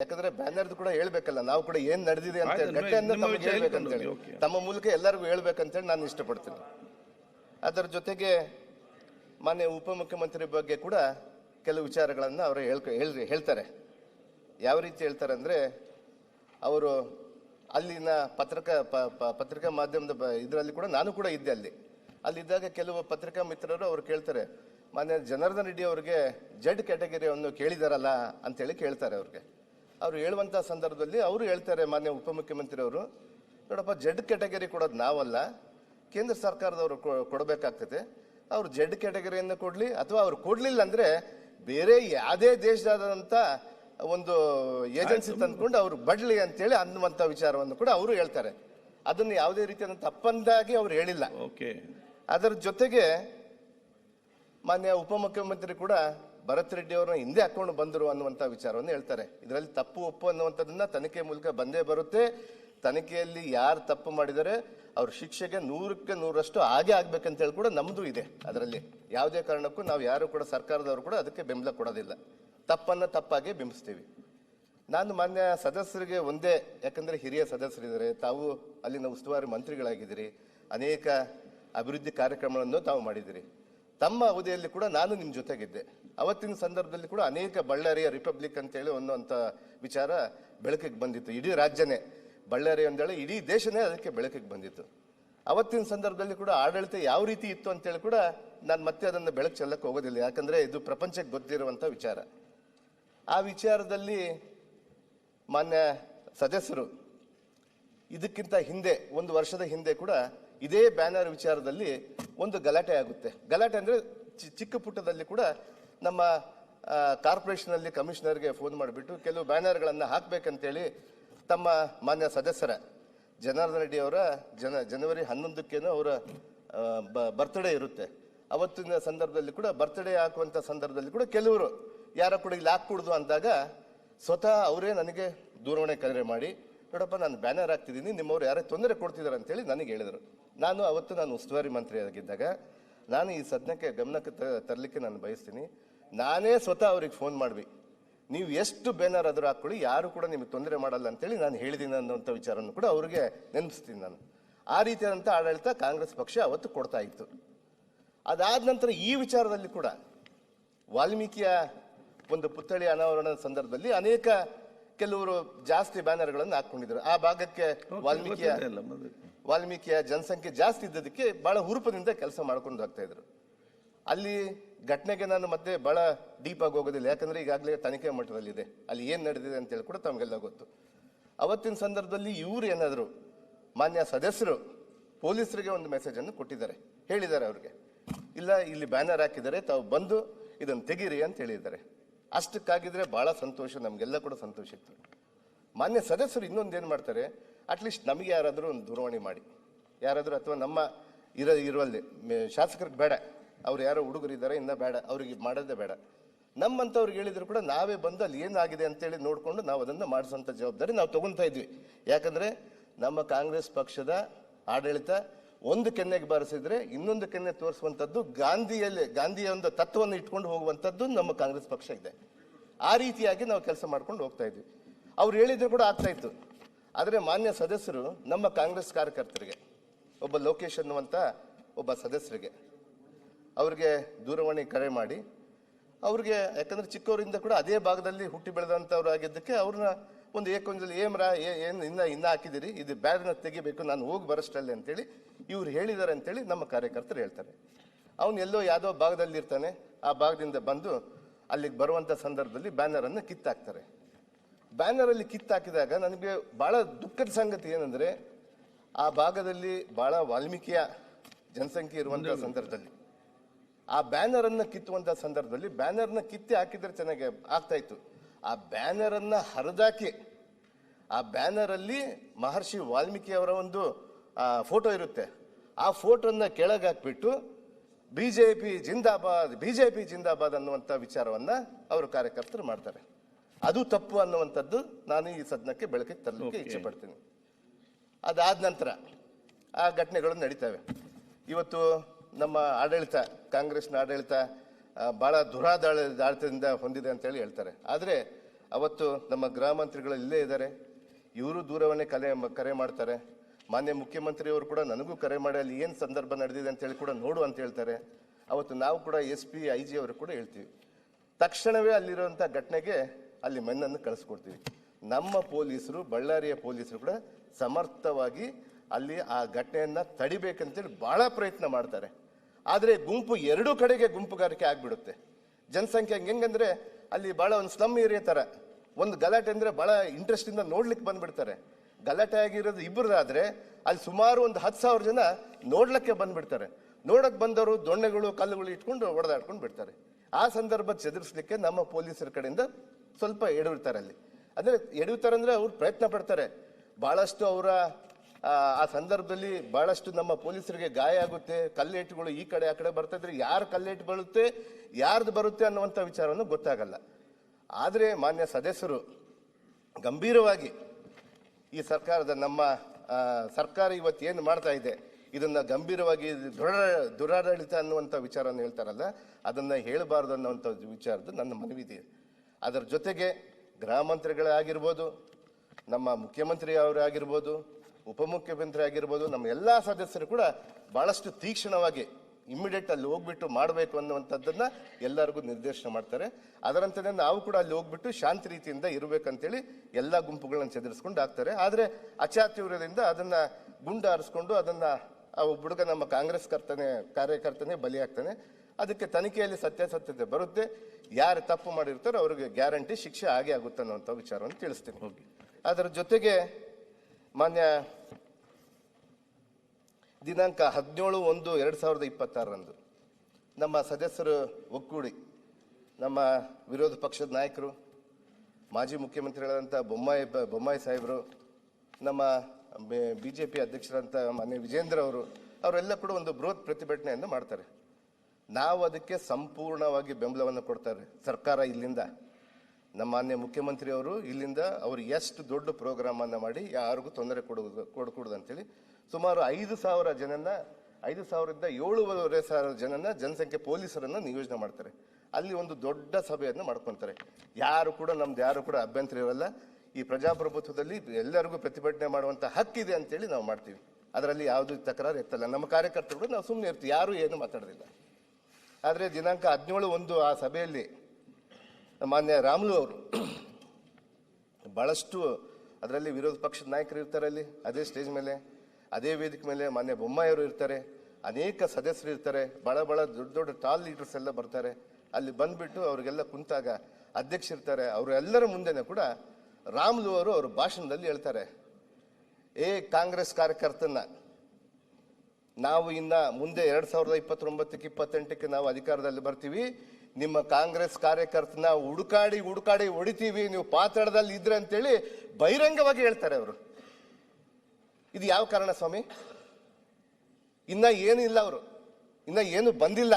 ಯಾಕಂದ್ರೆ ಬ್ಯಾನರ್ದು ಕೂಡ ಹೇಳ್ಬೇಕಲ್ಲ ನಾವು ಕೂಡ ಏನ್ ನಡೆದಿದೆ ಅಂತ ಹೇಳಿ ಘಟನೆಯನ್ನು ತಮಗೆ ಹೇಳ್ಬೇಕಂತ ಹೇಳಿ. ತಮ್ಮ ಮೂಲಕ ಎಲ್ಲರಿಗೂ ಹೇಳ್ಬೇಕಂತೇಳಿ ನಾನು ಇಷ್ಟಪಡ್ತೀನಿ. ಅದರ ಜೊತೆಗೆ ಮಾನ್ಯ ಉಪಮುಖ್ಯಮಂತ್ರಿ ಬಗ್ಗೆ ಕೂಡ ಕೆಲವು ವಿಚಾರಗಳನ್ನು ಅವರು ಹೇಳ್ಕ ಹೇಳ್ರಿ ಹೇಳ್ತಾರೆ. ಯಾವ ರೀತಿ ಹೇಳ್ತಾರೆ ಅಂದರೆ ಅವರು ಅಲ್ಲಿನ ಪತ್ರಿಕಾ ಪ- ಪ- ಪತ್ರಿಕಾ ಮಾಧ್ಯಮದ ಬ ಇದರಲ್ಲಿ ಕೂಡ ನಾನು ಕೂಡ ಇದ್ದೆ ಅಲ್ಲಿ. ಅಲ್ಲಿದ್ದಾಗ ಕೆಲವು ಪತ್ರಿಕಾ ಮಿತ್ರರು ಅವ್ರು ಕೇಳ್ತಾರೆ ಮಾನ್ಯ ಜನಾರ್ದನ್ ರೆಡ್ಡಿ ಅವ್ರಿಗೆ ಜಡ್ ಕ್ಯಾಟಗರಿಯನ್ನು ಕೇಳಿದಾರಲ್ಲ ಅಂತೇಳಿ ಕೇಳ್ತಾರೆ ಅವ್ರಿಗೆ. ಅವ್ರು ಹೇಳುವಂತ ಸಂದರ್ಭದಲ್ಲಿ ಅವರು ಹೇಳ್ತಾರೆ ಮಾನ್ಯ ಉಪಮುಖ್ಯಮಂತ್ರಿ ಅವರು ನೋಡಪ್ಪ ಜಡ್ ಕ್ಯಾಟಗರಿ ಕೊಡೋದು ನಾವಲ್ಲ ಕೇಂದ್ರ ಸರ್ಕಾರದವರು ಕೊ- ಕೊಡಬೇಕಾಗ್ತದೆ. ಅವ್ರು ಜಡ್ ಕ್ಯಾಟಗರಿಯನ್ನು ಕೊಡ್ಲಿ ಅಥವಾ ಅವರು ಕೊಡ್ಲಿಲ್ಲ ಅಂದ್ರೆ ಬೇರೆ ಯಾವುದೇ ದೇಶದಾದಂಥ ಒಂದು ಏಜೆನ್ಸಿ ತಂದ್ಕೊಂಡು ಅವ್ರು ಬಡ್ಲಿ ಅಂತೇಳಿ ಅನ್ನುವಂಥ ವಿಚಾರವನ್ನು ಕೂಡ ಅವರು ಹೇಳ್ತಾರೆ. ಅದನ್ನು ಯಾವುದೇ ರೀತಿಯಾದ ತಪ್ಪಂದಾಗಿ ಅವ್ರು ಹೇಳಿಲ್ಲ. ಓಕೆ. ಅದರ ಜೊತೆಗೆ ಮಾನ್ಯ ಉಪಮುಖ್ಯಮಂತ್ರಿ ಕೂಡ ಭರತ್ ರೆಡ್ಡಿ ಅವರನ್ನ ಹಿಂದೆ ಹಾಕೊಂಡು ಬಂದರು ಅನ್ನುವಂಥ ವಿಚಾರವನ್ನು ಹೇಳ್ತಾರೆ. ಇದರಲ್ಲಿ ತಪ್ಪು ಒಪ್ಪು ಅನ್ನುವಂಥದ್ದನ್ನ ತನಿಖೆ ಮೂಲಕ ಬಂದೇ ಬರುತ್ತೆ. ತನಿಖೆಯಲ್ಲಿ ಯಾರು ತಪ್ಪು ಮಾಡಿದರೆ ಅವ್ರ ಶಿಕ್ಷೆಗೆ ನೂರಕ್ಕೆ ನೂರಷ್ಟು ಹಾಗೆ ಆಗ್ಬೇಕಂತ ಹೇಳಿ ಕೂಡ ನಮ್ದು ಇದೆ ಅದರಲ್ಲಿ. ಯಾವುದೇ ಕಾರಣಕ್ಕೂ ನಾವು ಯಾರು ಕೂಡ ಸರ್ಕಾರದವರು ಕೂಡ ಅದಕ್ಕೆ ಬೆಂಬಲ ಕೊಡೋದಿಲ್ಲ. ತಪ್ಪನ್ನು ತಪ್ಪಾಗಿ ಬಿಂಬಿಸ್ತೀವಿ. ನಾನು ಮಾನ್ಯ ಸದಸ್ಯರಿಗೆ ಒಂದೇ, ಯಾಕಂದರೆ ಹಿರಿಯ ಸದಸ್ಯರಿದ್ದಾರೆ, ತಾವು ಅಲ್ಲಿನ ಉಸ್ತುವಾರಿ ಮಂತ್ರಿಗಳಾಗಿದ್ದೀರಿ, ಅನೇಕ ಅಭಿವೃದ್ಧಿ ಕಾರ್ಯಕ್ರಮಗಳನ್ನು ತಾವು ಮಾಡಿದಿರಿ ತಮ್ಮ ಅವಧಿಯಲ್ಲಿ ಕೂಡ ನಾನು ನಿಮ್ಮ ಜೊತೆಗಿದ್ದೆ. ಅವತ್ತಿನ ಸಂದರ್ಭದಲ್ಲಿ ಕೂಡ ಅನೇಕ ಬಳ್ಳಾರಿಯ ರಿಪಬ್ಲಿಕ್ ಅಂತೇಳಿ ಅನ್ನುವಂಥ ವಿಚಾರ ಬೆಳಕಿಗೆ ಬಂದಿತ್ತು. ಇಡೀ ರಾಜ್ಯನೇ ಬಳ್ಳಾರಿ ಅಂದೇಳಿ ಇಡೀ ದೇಶನೇ ಅದಕ್ಕೆ ಬೆಳಕಿಗೆ ಬಂದಿತ್ತು. ಅವತ್ತಿನ ಸಂದರ್ಭದಲ್ಲಿ ಕೂಡ ಆಡಳಿತ ಯಾವ ರೀತಿ ಇತ್ತು ಅಂತೇಳಿ ಕೂಡ ನಾನು ಮತ್ತೆ ಅದನ್ನು ಬೆಳಕು ಚೆಲ್ಲಕ್ಕೆ ಹೋಗೋದಿಲ್ಲ. ಯಾಕಂದರೆ ಇದು ಪ್ರಪಂಚಕ್ಕೆ ಗೊತ್ತಿರುವಂಥ ವಿಚಾರ. ಆ ವಿಚಾರದಲ್ಲಿ ಮಾನ್ಯ ಸದಸ್ಯರು ಇದಕ್ಕಿಂತ ಹಿಂದೆ, ಒಂದು ವರ್ಷದ ಹಿಂದೆ ಕೂಡ ಇದೇ ಬ್ಯಾನರ್ ವಿಚಾರದಲ್ಲಿ ಒಂದು ಗಲಾಟೆ ಆಗುತ್ತೆ. ಗಲಾಟೆ ಅಂದರೆ ಚಿಕ್ಕ ಪುಟ್ಟದಲ್ಲಿ ಕೂಡ ನಮ್ಮ ಕಾರ್ಪೊರೇಷನಲ್ಲಿ ಕಮಿಷನರ್ಗೆ ಫೋನ್ ಮಾಡಿಬಿಟ್ಟು ಕೆಲವು ಬ್ಯಾನರ್ಗಳನ್ನು ಹಾಕಬೇಕಂತೇಳಿ ತಮ್ಮ ಮಾನ್ಯ ಸದಸ್ಯರ ಜನಾರ್ದನ್ ರೆಡ್ಡಿ ಅವರ ಜನ, ಜನವರಿ ಹನ್ನೊಂದಕ್ಕೇನೋ ಅವರ ಬರ್ತ್ಡೇ ಇರುತ್ತೆ. ಅವತ್ತಿನ ಸಂದರ್ಭದಲ್ಲಿ ಕೂಡ ಬರ್ತ್ಡೇ ಹಾಕುವಂಥ ಸಂದರ್ಭದಲ್ಲಿ ಕೂಡ ಕೆಲವರು ಯಾರ ಕೂಡ ಇಲ್ಲಿ ಹಾಕ್ಕೊಡ್ದು ಅಂದಾಗ ಸ್ವತಃ ಅವರೇ ನನಗೆ ದೂರವಾಣಿ ಕರೆ ಮಾಡಿ, ನೋಡಪ್ಪ ನಾನು ಬ್ಯಾನರ್ ಹಾಕ್ತಿದ್ದೀನಿ, ನಿಮ್ಮವ್ರು ಯಾರೇ ತೊಂದರೆ ಕೊಡ್ತಿದ್ದಾರೆ ಅಂತೇಳಿ ನನಗೆ ಹೇಳಿದರು. ನಾನು ಅವತ್ತು ನಾನು ಉಸ್ತುವಾರಿ ಮಂತ್ರಿಯಾಗಿದ್ದಾಗ ನಾನು ಈ ಸದನಕ್ಕೆ ಗಮನಕ್ಕೆ ತರಲಿಕ್ಕೆ ನಾನು ಬಯಸ್ತೀನಿ. ನಾನೇ ಸ್ವತಃ ಅವ್ರಿಗೆ ಫೋನ್ ಮಾಡ್ವಿ ನೀವು ಎಷ್ಟು ಬ್ಯಾನರ್ ಆದರೂ ಹಾಕ್ಕೊಳ್ಳಿ ಯಾರು ಕೂಡ ನಿಮಗೆ ತೊಂದರೆ ಮಾಡಲ್ಲ ಅಂತೇಳಿ ನಾನು ಹೇಳಿದ್ದೀನಿ ಅನ್ನೋಂಥ ವಿಚಾರವನ್ನು ಕೂಡ ಅವ್ರಿಗೆ ನೆನಪಿಸ್ತೀನಿ ನಾನು. ಆ ರೀತಿಯಾದಂಥ ಆಡಳಿತ ಕಾಂಗ್ರೆಸ್ ಪಕ್ಷ ಅವತ್ತು ಕೊಡ್ತಾ ಇತ್ತು. ಅದಾದ ನಂತರ ಈ ವಿಚಾರದಲ್ಲಿ ಕೂಡ ವಾಲ್ಮೀಕಿಯ ಒಂದು ಪುತ್ಥಳಿ ಅನಾವರಣದ ಸಂದರ್ಭದಲ್ಲಿ ಅನೇಕ ಕೆಲವರು ಜಾಸ್ತಿ ಬ್ಯಾನರ್ಗಳನ್ನು ಹಾಕೊಂಡಿದ್ರು ಆ ಭಾಗಕ್ಕೆ ವಾಲ್ಮೀಕಿಯ. ವಾಲ್ಮೀಕಿಯ ಜನಸಂಖ್ಯೆ ಜಾಸ್ತಿ ಇದ್ದದಕ್ಕೆ ಬಹಳ ಹುರುಪದಿಂದ ಕೆಲಸ ಮಾಡ್ಕೊಂಡು ಹೋಗ್ತಾ ಇದ್ರು. ಅಲ್ಲಿ ಘಟನೆಗೆ ನಾನು ಮತ್ತೆ ಬಹಳ ಡೀಪ್ ಆಗಿ ಹೋಗೋದಿಲ್ಲ. ಯಾಕಂದ್ರೆ ಈಗಾಗಲೇ ತನಿಖೆ ಮಟ್ಟದಲ್ಲಿದೆ ಅಲ್ಲಿ ಏನು ನಡೆದಿದೆ ಅಂತ ಹೇಳಿ ಕೂಡ ತಮಗೆಲ್ಲ ಗೊತ್ತು. ಅವತ್ತಿನ ಸಂದರ್ಭದಲ್ಲಿ ಇವರು ಏನಾದರೂ ಮಾನ್ಯ ಸದಸ್ಯರು ಪೊಲೀಸರಿಗೆ ಒಂದು ಮೆಸೇಜ್ ಅನ್ನು ಕೊಟ್ಟಿದ್ದಾರೆ. ಹೇಳಿದ್ದಾರೆ ಅವ್ರಿಗೆ. ಇಲ್ಲ, ಇಲ್ಲಿ ಬ್ಯಾನರ್ ಹಾಕಿದ್ದಾರೆ, ತಾವು ಬಂದು ಇದನ್ನು ತೆಗೀರಿ ಅಂತ ಹೇಳಿದ್ದಾರೆ. ಅಷ್ಟಕ್ಕಾಗಿದ್ರೆ ಬಹಳ ಸಂತೋಷ, ನಮಗೆಲ್ಲ ಕೂಡ ಸಂತೋಷ ಇತ್ತು. ಮಾನ್ಯ ಸದಸ್ಯರು ಇನ್ನೊಂದು ಏನು ಮಾಡ್ತಾರೆ ಅಟ್ಲೀಸ್ಟ್ ನಮಗೆ ಯಾರಾದರೂ ಒಂದು ದೂರವಾಣಿ ಮಾಡಿ. ಯಾರಾದರೂ ಅಥವಾ ನಮ್ಮ ಇರೋ ಇರುವಲ್ಲಿ ಶಾಸಕರಿಗೆ ಬೇಡ. ಅವ್ರು ಯಾರೋ ಹುಡುಗರು ಇದ್ದಾರೆ ಇನ್ನ ಬೇಡ, ಅವ್ರಿಗೆ ಮಾಡೋದೇ ಬೇಡ. ನಮ್ಮಂಥವ್ರಿಗೆ ಹೇಳಿದ್ರು ಕೂಡ ನಾವೇ ಬಂದು ಅಲ್ಲಿ ಏನಾಗಿದೆ ಅಂತೇಳಿ ನೋಡಿಕೊಂಡು ನಾವು ಅದನ್ನು ಮಾಡಿಸೋಂಥ ಜವಾಬ್ದಾರಿ ನಾವು ತಗೊಂತಾ ಇದ್ವಿ. ಯಾಕಂದ್ರೆ ನಮ್ಮ ಕಾಂಗ್ರೆಸ್ ಪಕ್ಷದ ಆಡಳಿತ ಒಂದು ಕೆನ್ನೆಗೆ ಬಾರಿಸಿದ್ರೆ ಇನ್ನೊಂದು ಕೆನ್ನೆ ತೋರಿಸುವಂಥದ್ದು ಗಾಂಧಿಯಲ್ಲಿ, ಗಾಂಧಿಯ ಒಂದು ತತ್ವವನ್ನು ಇಟ್ಕೊಂಡು ಹೋಗುವಂಥದ್ದು ನಮ್ಮ ಕಾಂಗ್ರೆಸ್ ಪಕ್ಷ ಇದೆ. ಆ ರೀತಿಯಾಗಿ ನಾವು ಕೆಲಸ ಮಾಡ್ಕೊಂಡು ಹೋಗ್ತಾ ಇದ್ವಿ. ಅವ್ರು ಹೇಳಿದ್ರು ಕೂಡ ಆಗ್ತಾ ಇತ್ತು. ಆದರೆ ಮಾನ್ಯ ಸದಸ್ಯರು ನಮ್ಮ ಕಾಂಗ್ರೆಸ್ ಕಾರ್ಯಕರ್ತರಿಗೆ, ಒಬ್ಬ ಲೋಕೇಶ್ ಅನ್ನುವಂಥ ಒಬ್ಬ ಸದಸ್ಯರಿಗೆ ಅವ್ರಿಗೆ ದೂರವಾಣಿ ಕರೆ ಮಾಡಿ ಅವ್ರಿಗೆ ಯಾಕಂದ್ರೆ ಚಿಕ್ಕವರಿಂದ ಕೂಡ ಅದೇ ಭಾಗದಲ್ಲಿ ಹುಟ್ಟಿ ಬೆಳೆದಂಥವ್ರು ಆಗಿದ್ದಕ್ಕೆ ಅವ್ರನ್ನ ಒಂದು ಏಕೊಂದಲ್ಲಿ ಏಮ್ರ ಏನು ಇನ್ನ ಇನ್ನ ಹಾಕಿದಿರಿ ಇದು ಬ್ಯಾಗ್ನ ತೆಗಿಬೇಕು ನಾನು ಹೋಗಿ ಬರೋಷ್ಟಲ್ಲೇ ಅಂತೇಳಿ ಇವ್ರು ಹೇಳಿದ್ದಾರೆ ಅಂತೇಳಿ ನಮ್ಮ ಕಾರ್ಯಕರ್ತರು ಹೇಳ್ತಾರೆ. ಅವನು ಎಲ್ಲೋ ಯಾವುದೋ ಭಾಗದಲ್ಲಿರ್ತಾನೆ ಆ ಭಾಗದಿಂದ ಬಂದು ಅಲ್ಲಿಗೆ ಬರುವಂಥ ಸಂದರ್ಭದಲ್ಲಿ ಬ್ಯಾನರನ್ನು ಕಿತ್ತಾಕ್ತಾರೆ. ಬ್ಯಾನರಲ್ಲಿ ಕಿತ್ತಾಕಿದಾಗ ನನಗೆ ಭಾಳ ದುಃಖದ ಸಂಗತಿ ಏನಂದರೆ ಆ ಭಾಗದಲ್ಲಿ ಭಾಳ ವಾಲ್ಮೀಕಿಯ ಜನಸಂಖ್ಯೆ ಇರುವಂಥ ಸಂದರ್ಭದಲ್ಲಿ ಆ ಬ್ಯಾನರ್ ಅನ್ನ ಕಿತ್ತುವಂತ ಸಂದರ್ಭದಲ್ಲಿ ಬ್ಯಾನರ್ನ ಕಿತ್ತಿ ಹಾಕಿದ್ರೆ ಚೆನ್ನಾಗಿ ಆಗ್ತಾ ಇತ್ತು. ಆ ಬ್ಯಾನರ್ ಅನ್ನ ಹರಿದಾಕಿ ಆ ಬ್ಯಾನರ್ ಅಲ್ಲಿ ಮಹರ್ಷಿ ವಾಲ್ಮೀಕಿ ಅವರ ಒಂದು ಫೋಟೋ ಇರುತ್ತೆ. ಆ ಫೋಟೋನ ಕೆಳಗೆ ಹಾಕ್ಬಿಟ್ಟು ಬಿಜೆಪಿ ಜಿಂದಾಬಾದ್ ಬಿಜೆಪಿ ಜಿಂದಾಬಾದ್ ಅನ್ನುವಂಥ ವಿಚಾರವನ್ನ ಅವರು ಕಾರ್ಯಕರ್ತರು ಮಾಡ್ತಾರೆ. ಅದು ತಪ್ಪು ಅನ್ನುವಂಥದ್ದು ನಾನು ಈ ಸದನಕ್ಕೆ ಬೆಳಕಿಗೆ ತರಲಿಕ್ಕೆ. ಇಚ್ಛೆ ಪಡ್ತೀನಿ. ಅದಾದ ನಂತರ ಆ ಘಟನೆಗಳು ನಡೀತವೆ. ಇವತ್ತು ನಮ್ಮ ಆಡಳಿತ, ಕಾಂಗ್ರೆಸ್ನ ಆಡಳಿತ ಭಾಳ ದುರಾಡಳಿತದಿಂದ ಹೊಂದಿದೆ ಅಂತೇಳಿ ಹೇಳ್ತಾರೆ. ಆದರೆ ಅವತ್ತು ನಮ್ಮ ಗೃಹಮಂತ್ರಿಗಳು ಇಲ್ಲೇ ಇದ್ದಾರೆ. ಇವರು ದೂರವಾಣಿ ಕಲೆ ಕರೆ ಮಾಡ್ತಾರೆ. ಮಾನ್ಯ ಮುಖ್ಯಮಂತ್ರಿಯವರು ಕೂಡ ನನಗೂ ಕರೆ ಮಾಡಿ ಅಲ್ಲಿ ಏನು ಸಂದರ್ಭ ನಡೆದಿದೆ ಅಂತೇಳಿ ಕೂಡ ನೋಡು ಅಂತ ಹೇಳ್ತಾರೆ. ಅವತ್ತು ನಾವು ಕೂಡ ಎಸ್ ಪಿ, ಐ ಜಿ ಅವರು ಕೂಡ ಹೇಳ್ತೀವಿ. ತಕ್ಷಣವೇ ಅಲ್ಲಿರುವಂಥ ಘಟನೆಗೆ ಅಲ್ಲಿ ಮೆನ್ನನ್ನು ಕಳಿಸ್ಕೊಡ್ತೀವಿ. ನಮ್ಮ ಪೊಲೀಸರು, ಬಳ್ಳಾರಿಯ ಪೊಲೀಸರು ಕೂಡ ಸಮರ್ಥವಾಗಿ ಅಲ್ಲಿ ಆ ಘಟನೆಯನ್ನು ತಡಿಬೇಕಂತೇಳಿ ಭಾಳ ಪ್ರಯತ್ನ ಮಾಡ್ತಾರೆ. ಆದರೆ ಗುಂಪು ಎರಡೂ ಕಡೆಗೆ ಗುಂಪುಗಾರಿಕೆ ಆಗಿಬಿಡುತ್ತೆ. ಜನಸಂಖ್ಯೆ ಹೆಂಗಂದ್ರೆ ಅಲ್ಲಿ ಭಾಳ ಒಂದು ಸ್ಲಮ್ ಏರಿಯಾ ಥರ ಒಂದು ಗಲಾಟೆ ಅಂದರೆ ಭಾಳ ಇಂಟ್ರೆಸ್ಟಿಂದ ನೋಡ್ಲಿಕ್ಕೆ ಬಂದ್ಬಿಡ್ತಾರೆ. ಗಲಾಟೆ ಆಗಿರೋದು ಇಬ್ಬರದಾದರೆ ಅಲ್ಲಿ ಸುಮಾರು ಒಂದು ಹತ್ತು ಸಾವಿರ ಜನ ನೋಡ್ಲಿಕ್ಕೆ ಬಂದ್ಬಿಡ್ತಾರೆ. ನೋಡೋಕ್ಕೆ ಬಂದವರು ದೊಣ್ಣೆಗಳು, ಕಲ್ಲುಗಳು ಇಟ್ಕೊಂಡು ಹೊಡೆದಾಡ್ಕೊಂಡು ಬಿಡ್ತಾರೆ. ಆ ಸಂದರ್ಭ ಚದುರಿಸ್ಲಿಕ್ಕೆ ನಮ್ಮ ಪೊಲೀಸರ ಕಡೆಯಿಂದ ಸ್ವಲ್ಪ ಎಡವಿರ್ತಾರೆ ಅಲ್ಲಿ. ಅಂದರೆ ಎಡವಿತಾರೆ ಅಂದರೆ ಅವ್ರು ಪ್ರಯತ್ನ ಪಡ್ತಾರೆ. ಭಾಳಷ್ಟು ಅವರ ಆ ಸಂದರ್ಭದಲ್ಲಿ ಬಹಳಷ್ಟು ನಮ್ಮ ಪೊಲೀಸರಿಗೆ ಗಾಯ ಆಗುತ್ತೆ, ಕಲ್ಲೇಟುಗಳು ಈ ಕಡೆ, ಆ ಕಡೆ ಬರ್ತಾ ಇದ್ರೆ ಯಾರು ಕಲ್ಲೇಟು ಬರುತ್ತೆ ಯಾರ್ದು ಬರುತ್ತೆ ಅನ್ನುವಂಥ ವಿಚಾರವನ್ನು ಗೊತ್ತಾಗಲ್ಲ. ಆದರೆ ಮಾನ್ಯ ಸದಸ್ಯರು ಗಂಭೀರವಾಗಿ ಈ ಸರ್ಕಾರದ ನಮ್ಮ ಸರ್ಕಾರ ಇವತ್ತು ಏನು ಮಾಡ್ತಾ ಇದೆ, ಇದನ್ನು ಗಂಭೀರವಾಗಿ ದೃಢ, ದುರಾಡಳಿತ ಅನ್ನುವಂಥ ವಿಚಾರವನ್ನು ಹೇಳ್ತಾರಲ್ಲ, ಅದನ್ನು ಹೇಳಬಾರ್ದು ಅನ್ನುವಂಥ ವಿಚಾರದ್ದು ನನ್ನ ಮನವಿ ಇದೆ ಅದರ ಜೊತೆಗೆ ಆಗಿರ್ಬೋದು ನಮ್ಮ ಮುಖ್ಯಮಂತ್ರಿ ಅವರೇ ಆಗಿರ್ಬೋದು ಉಪಮುಖ್ಯಮಂತ್ರಿ ಆಗಿರ್ಬೋದು ನಮ್ಮ ಎಲ್ಲ ಸದಸ್ಯರು ಕೂಡ ಬಹಳಷ್ಟು ತೀಕ್ಷ್ಣವಾಗಿ ಇಮ್ಮಿಡಿಯೇಟ್ ಅಲ್ಲಿ ಹೋಗ್ಬಿಟ್ಟು ಮಾಡಬೇಕು ಅನ್ನುವಂಥದ್ದನ್ನ ಎಲ್ಲರಿಗೂ ನಿರ್ದೇಶನ ಮಾಡ್ತಾರೆ. ಅದರಂತೆ ನಾವು ಕೂಡ ಅಲ್ಲಿ ಹೋಗ್ಬಿಟ್ಟು ಶಾಂತಿ ರೀತಿಯಿಂದ ಇರಬೇಕಂತೇಳಿ ಎಲ್ಲ ಗುಂಪುಗಳನ್ನ ಚದುರಿಸ್ಕೊಂಡು ಆಗ್ತಾರೆ ಆದರೆ ಅಚಾತುರ್ಯದಿಂದ ಅದನ್ನ ಗುಂಡು ಹಾರಿಸ್ಕೊಂಡು ಅದನ್ನ ಆ ಹುಡುಗ ನಮ್ಮ ಕಾಂಗ್ರೆಸ್ ಕರ್ತನೆ ಕಾರ್ಯಕರ್ತನೇ ಬಲಿಯಾಗ್ತಾನೆ ಅದಕ್ಕೆ ತನಿಖೆಯಲ್ಲಿ ಸತ್ಯಾಸತ್ಯತೆ ಬರುತ್ತೆ. ಯಾರು ತಪ್ಪು ಮಾಡಿರ್ತಾರೋ ಅವ್ರಿಗೆ ಗ್ಯಾರಂಟಿ ಶಿಕ್ಷೆ ಆಗೇ ಆಗುತ್ತೆ ಅನ್ನುವಂಥ ವಿಚಾರವನ್ನು ತಿಳಿಸ್ತೀನಿ. ಅದರ ಜೊತೆಗೆ ಮಾನ್ಯ ದಿನಾಂಕ ಹದಿನೇಳು ಒಂದು ಎರಡು ಸಾವಿರದ ಇಪ್ಪತ್ತಾರರಂದು ನಮ್ಮ ಸದಸ್ಯರು ಒಕ್ಕೂಡಿ ನಮ್ಮ ವಿರೋಧ ಪಕ್ಷದ ನಾಯಕರು, ಮಾಜಿ ಮುಖ್ಯಮಂತ್ರಿಗಳಾದಂಥ ಬೊಮ್ಮಾಯಿ ಬೊಮ್ಮಾಯಿ ಸಾಹೇಬರು, ನಮ್ಮ ಬಿ ಜೆ ಪಿ ಅಧ್ಯಕ್ಷರಂಥ ಮಾನ್ಯ ವಿಜೇಂದ್ರ ಅವರು, ಅವರೆಲ್ಲ ಕೂಡ ಒಂದು ಬೃಹತ್ ಪ್ರತಿಭಟನೆಯನ್ನು ಮಾಡ್ತಾರೆ. ನಾವು ಅದಕ್ಕೆ ಸಂಪೂರ್ಣವಾಗಿ ಬೆಂಬಲವನ್ನು ಕೊಡ್ತಾರೆ ಸರ್ಕಾರ ಇಲ್ಲಿಂದ. ನಮ್ಮ ಮಾನ್ಯ ಮುಖ್ಯಮಂತ್ರಿಯವರು ಇಲ್ಲಿಂದ ಅವರು ಎಷ್ಟು ದೊಡ್ಡ ಪ್ರೋಗ್ರಾಮನ್ನು ಮಾಡಿ ಯಾರಿಗೂ ತೊಂದರೆ ಕೊಡುವುದು ಕೊಡಕೂಡದು ಅಂತೇಳಿ ಸುಮಾರು ಐದು ಸಾವಿರ ಜನನ ಐದು ಸಾವಿರದಿಂದ ಏಳುವರೆ ಸಾವಿರ ಜನನ ಜನಸಂಖ್ಯೆ ಪೊಲೀಸರನ್ನು ನಿಯೋಜನೆ ಮಾಡ್ತಾರೆ. ಅಲ್ಲಿ ಒಂದು ದೊಡ್ಡ ಸಭೆಯನ್ನು ಮಾಡ್ಕೊತಾರೆ. ಯಾರು ಕೂಡ ನಮ್ದು ಯಾರು ಕೂಡ ಅಭ್ಯಂತರ ಇರಲ್ಲ ಈ ಪ್ರಜಾಪ್ರಭುತ್ವದಲ್ಲಿ ಎಲ್ಲರಿಗೂ ಪ್ರತಿಭಟನೆ ಮಾಡುವಂಥ ಹಕ್ಕಿದೆ ಅಂತೇಳಿ ನಾವು ಮಾಡ್ತೀವಿ. ಅದರಲ್ಲಿ ಯಾವುದು ತಕರಾರು ಎತ್ತಲ್ಲ. ನಮ್ಮ ಕಾರ್ಯಕರ್ತರು ನಾವು ಸುಮ್ಮನೆ ಇರ್ತೀವಿ. ಯಾರು ಏನು ಮಾತಾಡೋದಿಲ್ಲ. ಆದರೆ ದಿನಾಂಕ ಹದಿನೇಳು ಒಂದು ಆ ಸಭೆಯಲ್ಲಿ ಮಾನ್ಯ ರಾಮುಲು ಅವರು ಭಾಳಷ್ಟು ಅದರಲ್ಲಿ ವಿರೋಧ ಪಕ್ಷದ ನಾಯಕರು ಇರ್ತಾರೆ ಅಲ್ಲಿ, ಅದೇ ಸ್ಟೇಜ್ ಮೇಲೆ, ಅದೇ ವೇದಿಕೆ ಮೇಲೆ ಮಾನ್ಯ ಬೊಮ್ಮಾಯಿಯವರು ಇರ್ತಾರೆ, ಅನೇಕ ಸದಸ್ಯರು ಇರ್ತಾರೆ ಭಾಳ ಭಾಳ ದೊಡ್ಡ ದೊಡ್ಡ ಟಾಲ್ ಲೀಡರ್ಸ್ ಎಲ್ಲ ಬರ್ತಾರೆ. ಅಲ್ಲಿ ಬಂದ್ಬಿಟ್ಟು ಅವರಿಗೆಲ್ಲ ಕುಂತಾಗ ಅಧ್ಯಕ್ಷ ಇರ್ತಾರೆ. ಅವರೆಲ್ಲರ ಮುಂದೆನೆ ಕೂಡ ರಾಮುಲು ಅವರು ಅವ್ರ ಭಾಷಣದಲ್ಲಿ ಹೇಳ್ತಾರೆ. ಏ ಕಾಂಗ್ರೆಸ್ ಕಾರ್ಯಕರ್ತನ ನಾವು ಇನ್ನು ಮುಂದೆ ಎರಡು ಸಾವಿರದ ಇಪ್ಪತ್ತೊಂಬತ್ತಕ್ಕೆ ಇಪ್ಪತ್ತೆಂಟಕ್ಕೆ ನಾವು ಅಧಿಕಾರದಲ್ಲಿ ಬರ್ತೀವಿ. ನಿಮ್ಮ ಕಾಂಗ್ರೆಸ್ ಕಾರ್ಯಕರ್ತನ ಹುಡುಕಾಡಿ ಹುಡುಕಾಡಿ ಹೊಡಿತೀವಿ, ನೀವು ಪಾತ್ರದಲ್ಲಿ ಇದ್ರೆ ಅಂತೇಳಿ ಬಹಿರಂಗವಾಗಿ ಹೇಳ್ತಾರೆ ಅವರು. ಇದು ಯಾವ ಕಾರಣ ಸ್ವಾಮಿ? ಇನ್ನ ಏನು ಇಲ್ಲ ಅವರು. ಇನ್ನ ಏನು ಬಂದಿಲ್ಲ.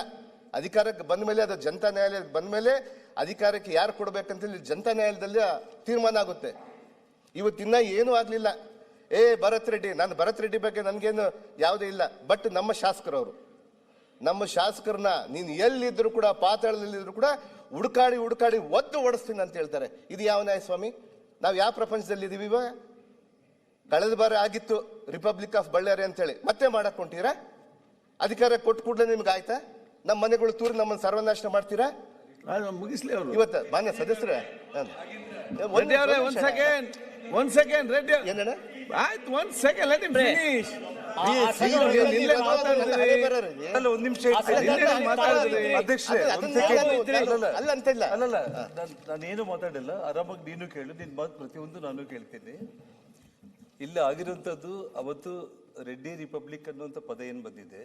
ಅಧಿಕಾರಕ್ಕೆ ಬಂದ ಮೇಲೆ ಅದು ಜನತಾ ನ್ಯಾಯಾಲಯಕ್ಕೆ ಬಂದ ಮೇಲೆ ಅಧಿಕಾರಕ್ಕೆ ಯಾರು ಕೊಡ್ಬೇಕಂತೇಳಿ ಜನತಾ ನ್ಯಾಯಾಲಯದಲ್ಲಿ ತೀರ್ಮಾನ ಆಗುತ್ತೆ. ಇವತ್ತಿನ್ನ ಏನೂ ಆಗಲಿಲ್ಲ. ಏ, ಭರತ್ ರೆಡ್ಡಿ, ನಾನು ಭರತ್ ರೆಡ್ಡಿ ಬಗ್ಗೆ ನನಗೇನು ಯಾವುದೇ ಇಲ್ಲ. ಬಟ್ ನಮ್ಮ ಶಾಸಕರವರು ನಮ್ಮ ಶಾಸಕರನ್ನ ನೀನು ಎಲ್ಲಿದ್ರು ಕೂಡ ಪಾತಾಳದಲ್ಲಿದ್ರು ಕೂಡ ಹುಡುಕಾಡಿ ಹುಡುಕಾಡಿ ಒದ್ದು ಓಡಿಸ್ತೀನಿ ಅಂತ ಹೇಳ್ತಾರೆ. ಇದು ಯಾವ ನ್ಯಾಯ ಸ್ವಾಮಿ? ನಾವು ಯಾವ ಪ್ರಪಂಚದಲ್ಲಿ ಇದೀವಿ ಇವಾಗ? ಕಳೆದ ಬಾರಿ ಆಗಿತ್ತು ರಿಪಬ್ಲಿಕ್ ಆಫ್ ಬಳ್ಳಾರಿ ಅಂತೇಳಿ. ಮತ್ತೆ ಮಾಡಕ್ ಹೊಂಟೀರಾ? ಅಧಿಕಾರ ಕೊಟ್ಟು ಕೂಡಲೇ ನಿಮ್ಗೆ ಆಯ್ತಾ? ನಮ್ಮ ಮನೆಗಳು ತೂರಿ ನಮ್ಮನ್ನು ಸರ್ವನಾಶನ ಮಾಡ್ತೀರಾ? ಮುಗಿಸ್ಲಿ ಅವರು. ಇವತ್ತು ಮಾನ್ಯ ಸದಸ್ಯರೇ ಒಂದ್ ಸೆಕೆಂಡ್ ಒಂದ್ ಸೆಕೆಂಡ್ ರೆಡ್ಡಿ ಏನಣ್ಣ? ಆಯ್ತು ಒಂದ್ ಸೆಕೆಂಡ್ ಲೆಟ್ ಫಿನಿಶ್ ಒಂದ್ ನಿಮಿಷ ಅಲ್ಲಲ್ಲ ನಾನೇನು ಮಾತಾಡಿಲ್ಲ. ಆರಾಮಾಗಿ ನೀನು ಕೇಳು ನಿನ್ ಮಾತು ಪ್ರತಿಯೊಂದು ನಾನು ಕೇಳ್ತೇನೆ. ಇಲ್ಲಿ ಆಗಿರುವಂತದ್ದು ಅವತ್ತು ರೆಡ್ಡಿ ರಿಪಬ್ಲಿಕ್ ಅನ್ನುವಂತ ಪದ ಏನ್ ಬಂದಿದೆ?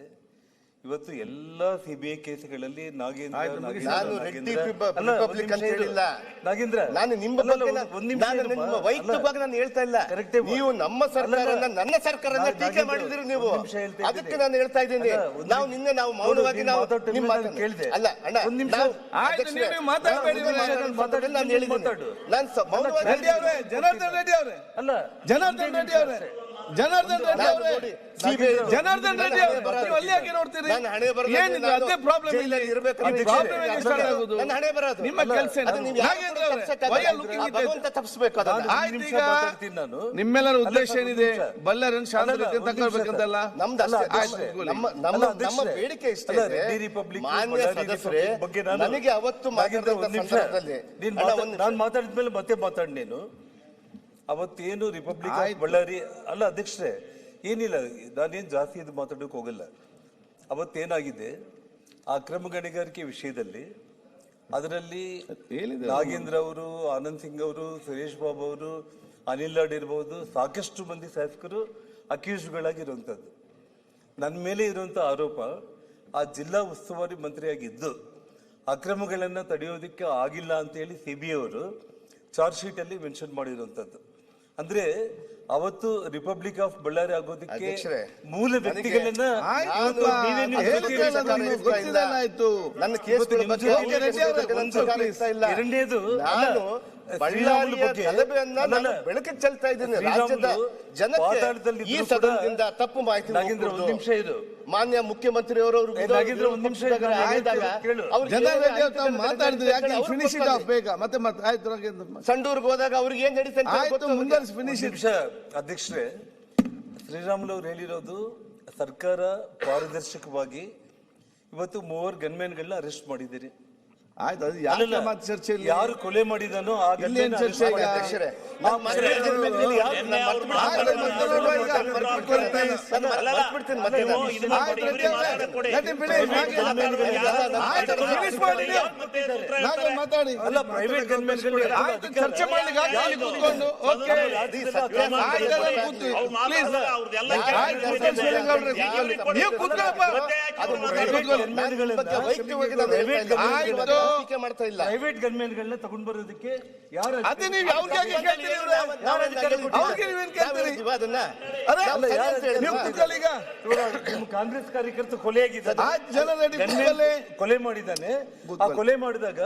ಇವತ್ತು ಎಲ್ಲಾ ಸಿಬಿಐ ಕೇಸ್ಗಳಲ್ಲಿ ನಾಗೇಂದ್ರ ನಾಗೇಂದ್ರ, ನಾನು ರೆಡ್ಡಿ ರಿಪಬ್ಲಿಕ್ ಅಂತ ಹೇಳಿಲ್ಲ. ನಾಗೇಂದ್ರ ನಾನು ನಿಮ್ಮ ಒಂದ್- ನಿಮಿಷ ನಾನು ನಿಮ್ಮ ವೈಯಕ್ತಿಕವಾಗಿ ನಾನು ಹೇಳ್ತಾ ಇಲ್ಲ. ನೀವು ನಮ್ಮ ಸರ್ಕಾರನ ನನ್ನ ಸರ್ಕಾರನ ಟೀಕೆ ಮಾಡಿದಿರಿ ನೀವು. ಅದಕ್ಕೆ ನಾನು ಹೇಳ್ತಾ ಇದ್ದೀನಿ. ನಾವು. ನಿನ್ನೆ ನಾವು ಮೌನವಾಗಿ ನಾವು ನಿಮ್ಮ ಕೇಳಿದೆ. ನಾನು ಅಲ್ಲ ಅಣ್ಣ ಒಂದ್ ನಿಮಿಷ. ಮಾತಾಡ್ಬೇಡಿ. ನಾನು ಹೇಳಿದ್ದೀನಿ. ನಾನು ಮೌನವಾಗಿ ರೆಡ್ಡಿ ಅವರೇ ಜನಾರ್ದನ್ ರೆಡ್ಡಿ ಅವರೇ. ಅಲ್ಲ ಜನಾರ್ದನ್ ರೆಡ್ಡಿ ಅವರೇ. ಜನಾರ್ದನ್ ರೆಡ್ಡಿ ಅವರೇ. ಜನಾರ್ದನ್ ರೆಡ್ಡಿ ಅವರೇ ನೀವು ಅಲ್ಲಿ ಯಾಕೆ ನೋಡ್ತೀರಿ? ನನ್ನ ಹಣೆ ಏನಿದೆ? ನಾನು ಅದೇ ಪ್ರಾಬ್ಲಮ್ ಇಲ್ಲ. ಇರಬೇಕು. ಇಲ್ಲಿ ಪ್ರಾಬ್ಲಮ್ ಹೇಗೆ ಸ್ಟಾರ್ಟ್ ಆಗುದು? ನನ್ನ ಹಣೆ ಬರೋದು. ನಿಮ್ಮ ಕೆಲಸ ನೀವು ನಾಗೇಂದ್ರ ಅವರೇ ತಪ್ಪಿಸ್ಬೇಕು ಅದನ್ನ. ಆಯ್ತು ನಿಮಿಷ ಈಗ ನಾನು. ನಿಮ್ಮೆಲ್ಲರ ಉದ್ದೇಶ ಏನಿದೆ? ಬಲ್ಲರನ್ ಶಾಂತಿ ತಗೊಳ್ಬೇಕಂತಲ್ಲ ನಮ್ದು ಅಷ್ಟೇ. ಅಲ್ಲ, ಆಯ್ತು, ನಮ್ಮ ನಮ್ಮ ನಮ್ಮ ಬೇಡಿಕೆ ಇಷ್ಟೇ ಇದೆ. ರಿಪಬ್ಲಿಕ್ ಮಾನ್ಯ ಸದಸ್ಯರೇ ಬಗ್ಗೆ ನಾನು ನನಗೆ ಅವತ್ತು ಮಾತಾಡಿದ. ಸಂದರ್ಭದಲ್ಲಿ ನೀನ್ ಅಣ್ಣ, ಮಾತಾಡ್- ನಾನು ಮಾತಾಡಿದ್ಮೇಲೆ ಮತ್ತೆ ಮಾತಾಡ್ ನೀನು. ಅವತ್ತೇನು ರಿಪಬ್ಲಿಕ್ ಆಫ್ ಬಳ್ಳಾರಿ ಅಲ್ಲ ಅಧ್ಯಕ್ಷರೇ ಏನಿಲ್ಲ ನಾನೇನು ಜಾಸ್ತಿ ಇದು ಮಾತಾಡೋಕೆ ಹೋಗಲ್ಲ. ಅವತ್ತೇನಾಗಿದೆ? ಆ ಅಕ್ರಮ ಗಣಿಗಾರಿಕೆ ವಿಷಯದಲ್ಲಿ ಅದರಲ್ಲಿ ನಾಗೇಂದ್ರ ಅವರು ಆನಂದ್ ಸಿಂಗ್ ಅವರು ಸುರೇಶ್ ಬಾಬು ಅವರು ಅನಿಲ್ ಲಾಡ್ ಇರ್ಬೋದು ಸಾಕಷ್ಟು ಮಂದಿ ಶಾಸಕರು ಅಕ್ಯೂಸ್ಗಳಾಗಿರುವಂಥದ್ದು ನನ್ನ ಮೇಲೆ ಇರುವಂಥ ಆರೋಪ ಆ ಜಿಲ್ಲಾ ಉಸ್ತುವಾರಿ ಮಂತ್ರಿಯಾಗಿದ್ದು ಅಕ್ರಮಗಳನ್ನು ತಡೆಯೋದಕ್ಕೆ ಆಗಿಲ್ಲ ಅಂತೇಳಿ ಸಿ ಬಿ ಅವರು ಚಾರ್ಜ್ ಶೀಟಲ್ಲಿ ಮೆನ್ಷನ್ ಮಾಡಿರುವಂಥದ್ದು ಅಂದ್ರೆ ಅವತ್ತು ರಿಪಬ್ಲಿಕ್ ಆಫ್ ಬಳ್ಳಾರಿ ಆಗೋದಕ್ಕೆ ಮೂಲ ವ್ಯಕ್ತಿಗಳನ್ನ. ನನ್ನ ಕೇಸ್. ಎರಡನೇದು ಬಳ್ಳಾರಿಯ ಶ್ರೀರಾಮುಲು ಬಗ್ಗೆ ಗಲಭೆಯನ್ನ ನಾನು ಬೆಳಕಿಗೆ ಚೆಲ್ತಾ ಇದ್ದೀನಿ. ರಾಜ್ಯದ ಜನತೆ ಈ ಸದನದಿಂದ ತಪ್ಪು ಮಾಹಿತಿ ನಾಗೇಂದ್ರ ಒಂದು ನಿಮಿಷ ಇದು ಮಾನ್ಯ ಮುಖ್ಯಮಂತ್ರಿ ಅವರು ನಾಗೇಂದ್ರ, ಒಂದು ನಿಮಿಷ ಮಾತಾಡಿದ್ರು ಯಾಕೆ ಫಿನಿಶ್ ಇಟ್ ಆಫ್ ಬೇಗ? ಮತ್ತೆ ಮತ್ತೆ ಆಯ್ತು ನಾಗೇಂದ್ರ. ಸಂಡೂರ್ಗೆ ಹೋದಾಗ ಅವ್ರಿಗೆ ಏನ್ ನಡೀತಂತ ಅಂತ ಆಯ್ತು ಮುಂದೆ ಫಿನಿಶ್ ನಿಮಿಷ ಅಧ್ಯಕ್ಷರೇ ಶ್ರೀರಾಮುಲು ಅವ್ರು ಹೇಳಿರೋದು ಸರ್ಕಾರ ಪಾರದರ್ಶಕವಾಗಿ ಇವತ್ತು ಮೂವರು ಗನ್ಮ್ಯಾನ್ಗಳನ್ನ ಅರೆಸ್ಟ್ ಮಾಡಿದ್ದೀರಿ. ಆಯ್ತು ಅದು ಯಾಕೆ ಅಲ್ಲಲ್ಲ, ಮಾತು ಚರ್ಚೆ ಇಲ್ಲ ಯಾರು ಕೊಲೆ ಮಾಡಿದನೋ ಆ ಇಲ್ಲಿ ಏನ್ ಚರ್ಚೆ ಈಗ? ಮತ್ತೆ ಮತ್ತೆ ನೀವು. ಮತ್ತೆ ಮಾತಾಡಿ ಅಲ್ಲ ಪ್ರೈವೇಟ್? ಆಯ್ತು ಚರ್ಚೆ ಮಾಡ್ಲಿಕ್ಕೆ ಕೂತ್ಕೊಂಡು ಓಕೆ ಆಯ್ತು ಎಲ್ಲ ಆಯ್ತು ಕೂತ್ಕೊಳ್ಳಿ. ನೀವು ಕೂತ್ಕೊಳ್ಳಪ್ಪ ಅದು ಪ್ರೈವೇಟ್ ನಾನು ಬಗ್ಗೆ ವೈಯಕ್ತಿಕವಾಗಿ ನಾನು ಹೇಳ್ತಾ ಇಲ್ಲ. ಆಯ್ತು. ನಾನು ಮಾಡ್ತಾ ಇಲ್ಲ ಪ್ರೈವೇಟ್ ಗನ್ಮ್ಯಾನ್ಗಳನ್ನ ತಗೊಂಡ್ ಬರೋದಕ್ಕೆ ಯಾರು ಅದೇ ನೀವು ಅವ್ರಿಗೆ ಯಾಕೆ ಕೇಳ್ತೀರಿ ಇವ್ರೆ? ನಾವು ಅಧಿಕಾರ ಕೊಟ್ಟಿಲ್ಲ. ಅವ್ರಿಗೆ ನೀವೇನ್ ಕೇಳ್ತೀರಿ? ಅದನ್ನ? ಅರೆ, ನಾವು ಸರಿ ಅಂತ ನೀವು ಹೇಳಿದ್ವಾ? ಕೂತ್ಕೊಳ್ಳಿ ಈಗ? ನಿಮ್ಮ ಕಾಂಗ್ರೆಸ್ ಕಾರ್ಯಕರ್ತ ಕೊಲೆ ಆಗಿದ್ದಾರೆ ಜನ ಕೂತ್ಕೊಳ್ಳಿ. ಕೊಲೆ ಮಾಡಿದ್ದಾನೆ. ಆ ಕೊಲೆ ಮಾಡಿದಾಗ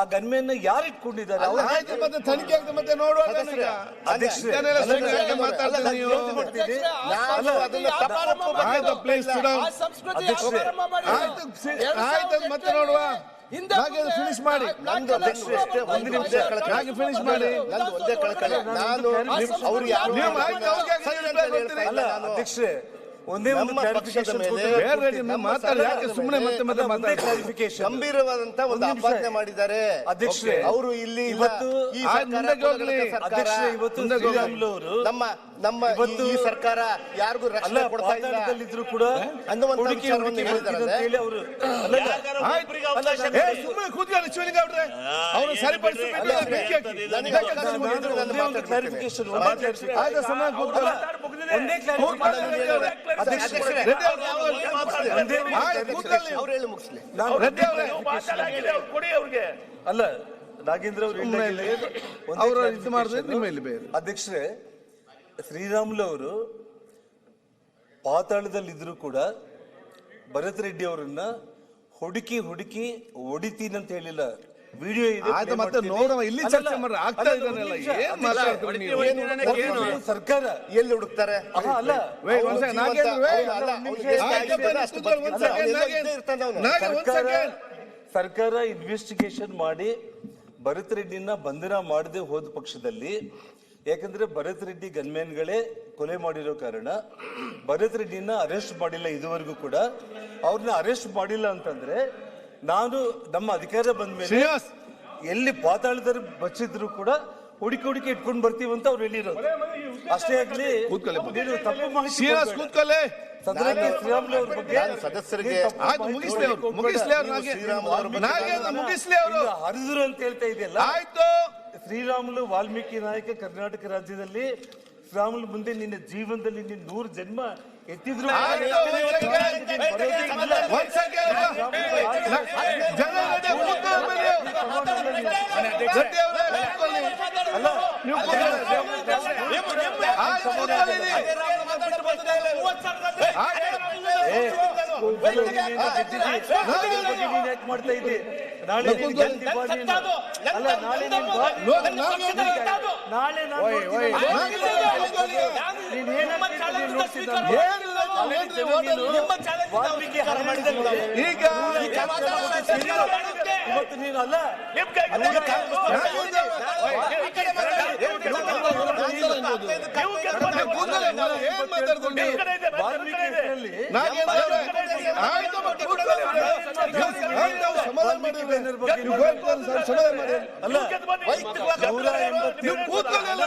ಆ ಗನ್ಮ್ಯಾನ್ ಯಾರು ಇಟ್ಕೊಂಡಿದ್ದಾರೆ? ಅವ್ರು ಆಯ್ತು ಮತ್ತೆ ತನಿಖೆ ಆಗ್ತದೆ ಮತ್ತೆ ನೋಡುವ ಅಧ್ಯಕ್ಷರೇ, ಇದನ್ನೆಲ್ಲ ಸುಮ್ನೆ ಮಾತಾಡ್ತೀರಿ ನೀವು? ನಾನು ಅದನ್ನ. ಆಯ್ತು ಅಧ್ಯಕ್ಷರೇ, ಸಿ- ಆಯ್ತು ಮತ್ತೆ ನೋಡುವ. ಹಾಗೆ ಫಿನಿಶ್ ಮಾಡಿ. ನಂದು ಅಧ್ಯಕ್ಷರೇ ಒಂದು ನಿಮಿಷ ಕಳ್ಕೊಳ್ಳಿ. ಹಾಗೆ ಫಿನಿಶ್ ಮಾಡಿ. ನಂದು ಒಂದೇ ಕಳ್ಕೊಳ್ಳಿ ನಾನು ಅವ್ರು ಯಾರು ನೀವು ಆಯ್ತು ಅವ್ರಿಗೆ ಯಾಕೆ ಸರಿ ಅಂತ ಹೇಳ್ತಾ ಹೇಳ್ತಾ ಅಲ್ಲ ಇಲ್ಲ ಅಧ್ಯಕ್ಷರೇ ಒಂದೇ ಒಂದು ನಮ್ಮ ಪಕ್ಷದ clarification ಮೇಲೆ ಕೊಡ್ತೀನಿ. ಬೇರೆ ರೆಡ್ಡಿ ಮಾತಾಡಿ ಯಾಕೆ ಸುಮ್ಮನೆ ಮತ್ತೆ ಮತ್ತೆ ಒಂದೇ ಮಾತಾಡಿ clarification. ಗಂಭೀರವಾದಂತ ಒಂದು. ಅಪಾದನೆ ಮಾಡಿದ್ದಾರೆ. ಅಧ್ಯಕ್ಷರೇ, ಅವರು ಇಲ್ಲಿ ಇವತ್ತು ಈ ಮುಂದಕ್ಕೆ ಹೋಗ್ಲಿ. ಕುಲಗಳ ಅಧ್ಯಕ್ಷರೇ ಇವತ್ತು ನಮ್ಮ ನಮ್ಮ ಈ- ಸರ್ಕಾರ ಯಾರಿಗೂ ಅಲ್ಲ ರಕ್ಷಣೆ ಕೊಡ್ತಾ ಇಲ್ಲ. ಇದ್ರು ಕೂಡ ಅಲ್ಲ ನಾಗೇಂದ್ರ ಅವರು ಇದು ಮಾಡಿದ್ರೆ ನಿಮ್ಮ ಇಲ್ಲಿ ಬೇರೆ. ಅಧ್ಯಕ್ಷರೇ ಶ್ರೀರಾಮುಲು ಅವರು ಪಾತಾಳದಲ್ಲಿದ್ರು ಕೂಡ ಭರತ್ ರೆಡ್ಡಿ ಅವರನ್ನ ಹುಡುಕಿ ಹುಡುಕಿ ಹೊಡಿತೀನಿ ಅಂತ ಹೇಳಿಲ್ಲ ವಿಡಿಯೋ ಇದೆ ಆಯ್ತು ಮತ್ತೆ. ನೋಡುವ ಇಲ್ಲಿ ಚರ್ಚೆ ಮಾಡ್ರಿ ಆಗ್ತಾ ಇದ್ದಾನೆಲ್ಲ. ಏನ್ ಮಾತಾಡ್ತೀರಿ ನೀವು ಏನು? ಸರ್ಕಾರ ಎಲ್ಲಿ ಹುಡುಕ್ತಾರೆ ಅಲ್ಲ Wait, one ಅವ್ನು second, ಜೀವಂತ- ನಾಗೇಂದ್ರ, wait. ಅಲ್ಲ, ಎಷ್ಟು ಅಷ್ಟು second, ನಾಗೇಂದ್ರ. ಇದ್ದೇ ಇರ್ತಾನೆ ಅವ್ನು. ನಾಗೆ ಒಂದ್ ಸರ್ಕಾರ ಸೆಕೆಂಡ್ ಸರ್ಕಾರ ಇನ್ವೆಸ್ಟಿಗೇಷನ್ ಮಾಡಿ ಭರತ್ ರೆಡ್ಡಿನ ಬಂಧನ ಮಾಡದೆ ಹೋದ ಪಕ್ಷದಲ್ಲಿ ಯಾಕಂದ್ರೆ ಭರತ್ ರೆಡ್ಡಿ ಗನ್ಮ್ಯಾನ್ಗಳೇ ಕೊಲೆ ಮಾಡಿರೋ ಕಾರಣ ಭರತ್ ರೆಡ್ಡಿನ ಅರೆಸ್ಟ್ ಮಾಡಿಲ್ಲ ಇದುವರೆಗೂ ಕೂಡ. ಅವ್ರನ್ನ ಅರೆಸ್ಟ್ ಮಾಡಿಲ್ಲ ಅಂತಂದ್ರೆ ನಾನು ನಮ್ಮ ಅಧಿಕಾರ ಬಂದ ಮೇಲೆ ಎಲ್ಲಿ ಪಾತಾಳದಲ್ಲಿ ಬಚ್ಚಿದ್ರು ಕೂಡ ಹುಡುಕಿ ಹುಡುಕಿ ಇಟ್ಕೊಂಡು ಬರ್ತೀವಿ ಅಂತ ಅವ್ರು ಹೇಳಿರೋದು. ಅಷ್ಟೇ ಆಗ್ಲಿ. ನೀನು ತಪ್ಪು ಮಾಹಿತಿ ಸದನಕ್ಕೆ ಶ್ರೀರಾಮುಲು ಅವ್ರ ಬಗ್ಗೆ ಸದಸ್ಯರಿಗೆ ಮುಗಿಸ್ಲಿ ಅವ್ರು ಮುಗಿಸ್ಲಿ ಮುಗಿಸ್ಲಿ ಹರಿದ್ರು ಅಂತ ಹೇಳ್ತಾ ಇದೆಯಲ್ಲ? ಆಯ್ತು. ಶ್ರೀರಾಮುಲು ವಾಲ್ಮೀಕಿ ನಾಯಕ ಕರ್ನಾಟಕ ರಾಜ್ಯದಲ್ಲಿ ಶ್ರೀರಾಮುಲು ಮುಂದೆ ನಿನ್ನ ಜೀವನದಲ್ಲಿ ನಿನ್ನ ನೂರು ಜನ್ಮ ಎತ್ತಿದ್ರು ಆಯ್ತು, ಮಾಡ್ತಾ ಇದ್ದಿ ನಾಳೆ ನಾಳೆ ನೀನ್ ಈಗ ಇವತ್ತು ನೀನು ಅಲ್ಲ. ನೀವು ಸಮಾಧಾನ ಮಾಡಿ. ಅಲ್ಲ.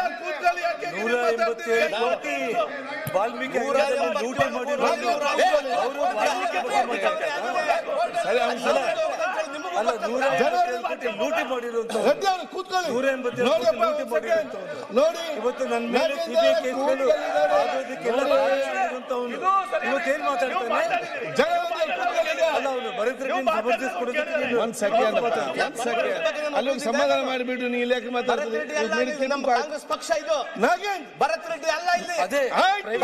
ನೂರ? ಎಂಬತ್ತೇಳು ಕೋಟಿ ವಾಲ್ಮೀಕಿ ಲೂಟಿ ಮಾಡಿರೋದು ಅವರು. ಅಲ್ಲ ನೂರ ಎಂಬತ್ತೇಳು ಕೋಟಿ ಲೂಟಿ ಮಾಡಿರುವಂತ. ನೂರ ಎಂಬತ್ತೇಳು ಕೋಟಿ ಲೂಟಿ ಮಾಡಿರುವಂತ ನೋಡಿ ಇವತ್ತು ನನ್ನ ಮೇಲೆ ಸಿಬಿಐ ಕೇಸ್ಗಳು. ಆಗೋದಕ್ಕೆಲ್ಲ. ಕಾರಣವಾಗಿರುವಂತವನು ಇವತ್ತೇನ್ ಮಾತಾಡ್ತಾನೆ ಒಂದ್ ಒಂದ್ ಅಲ್ಲಿ ಸಮಾಧಾನ ಮಾಡಿಬಿಡು ನೀ ಇಲ್ಲೇ ಮಾತಾಡ್ತೀನಿ ಕಾಂಗ್ರೆಸ್ ಪಕ್ಷ ಇದು. ಭರತ್ ರೆಡ್ಡಿ ಅಲ್ಲ ಇಲ್ಲಿ. ಅದೇ ನೀವು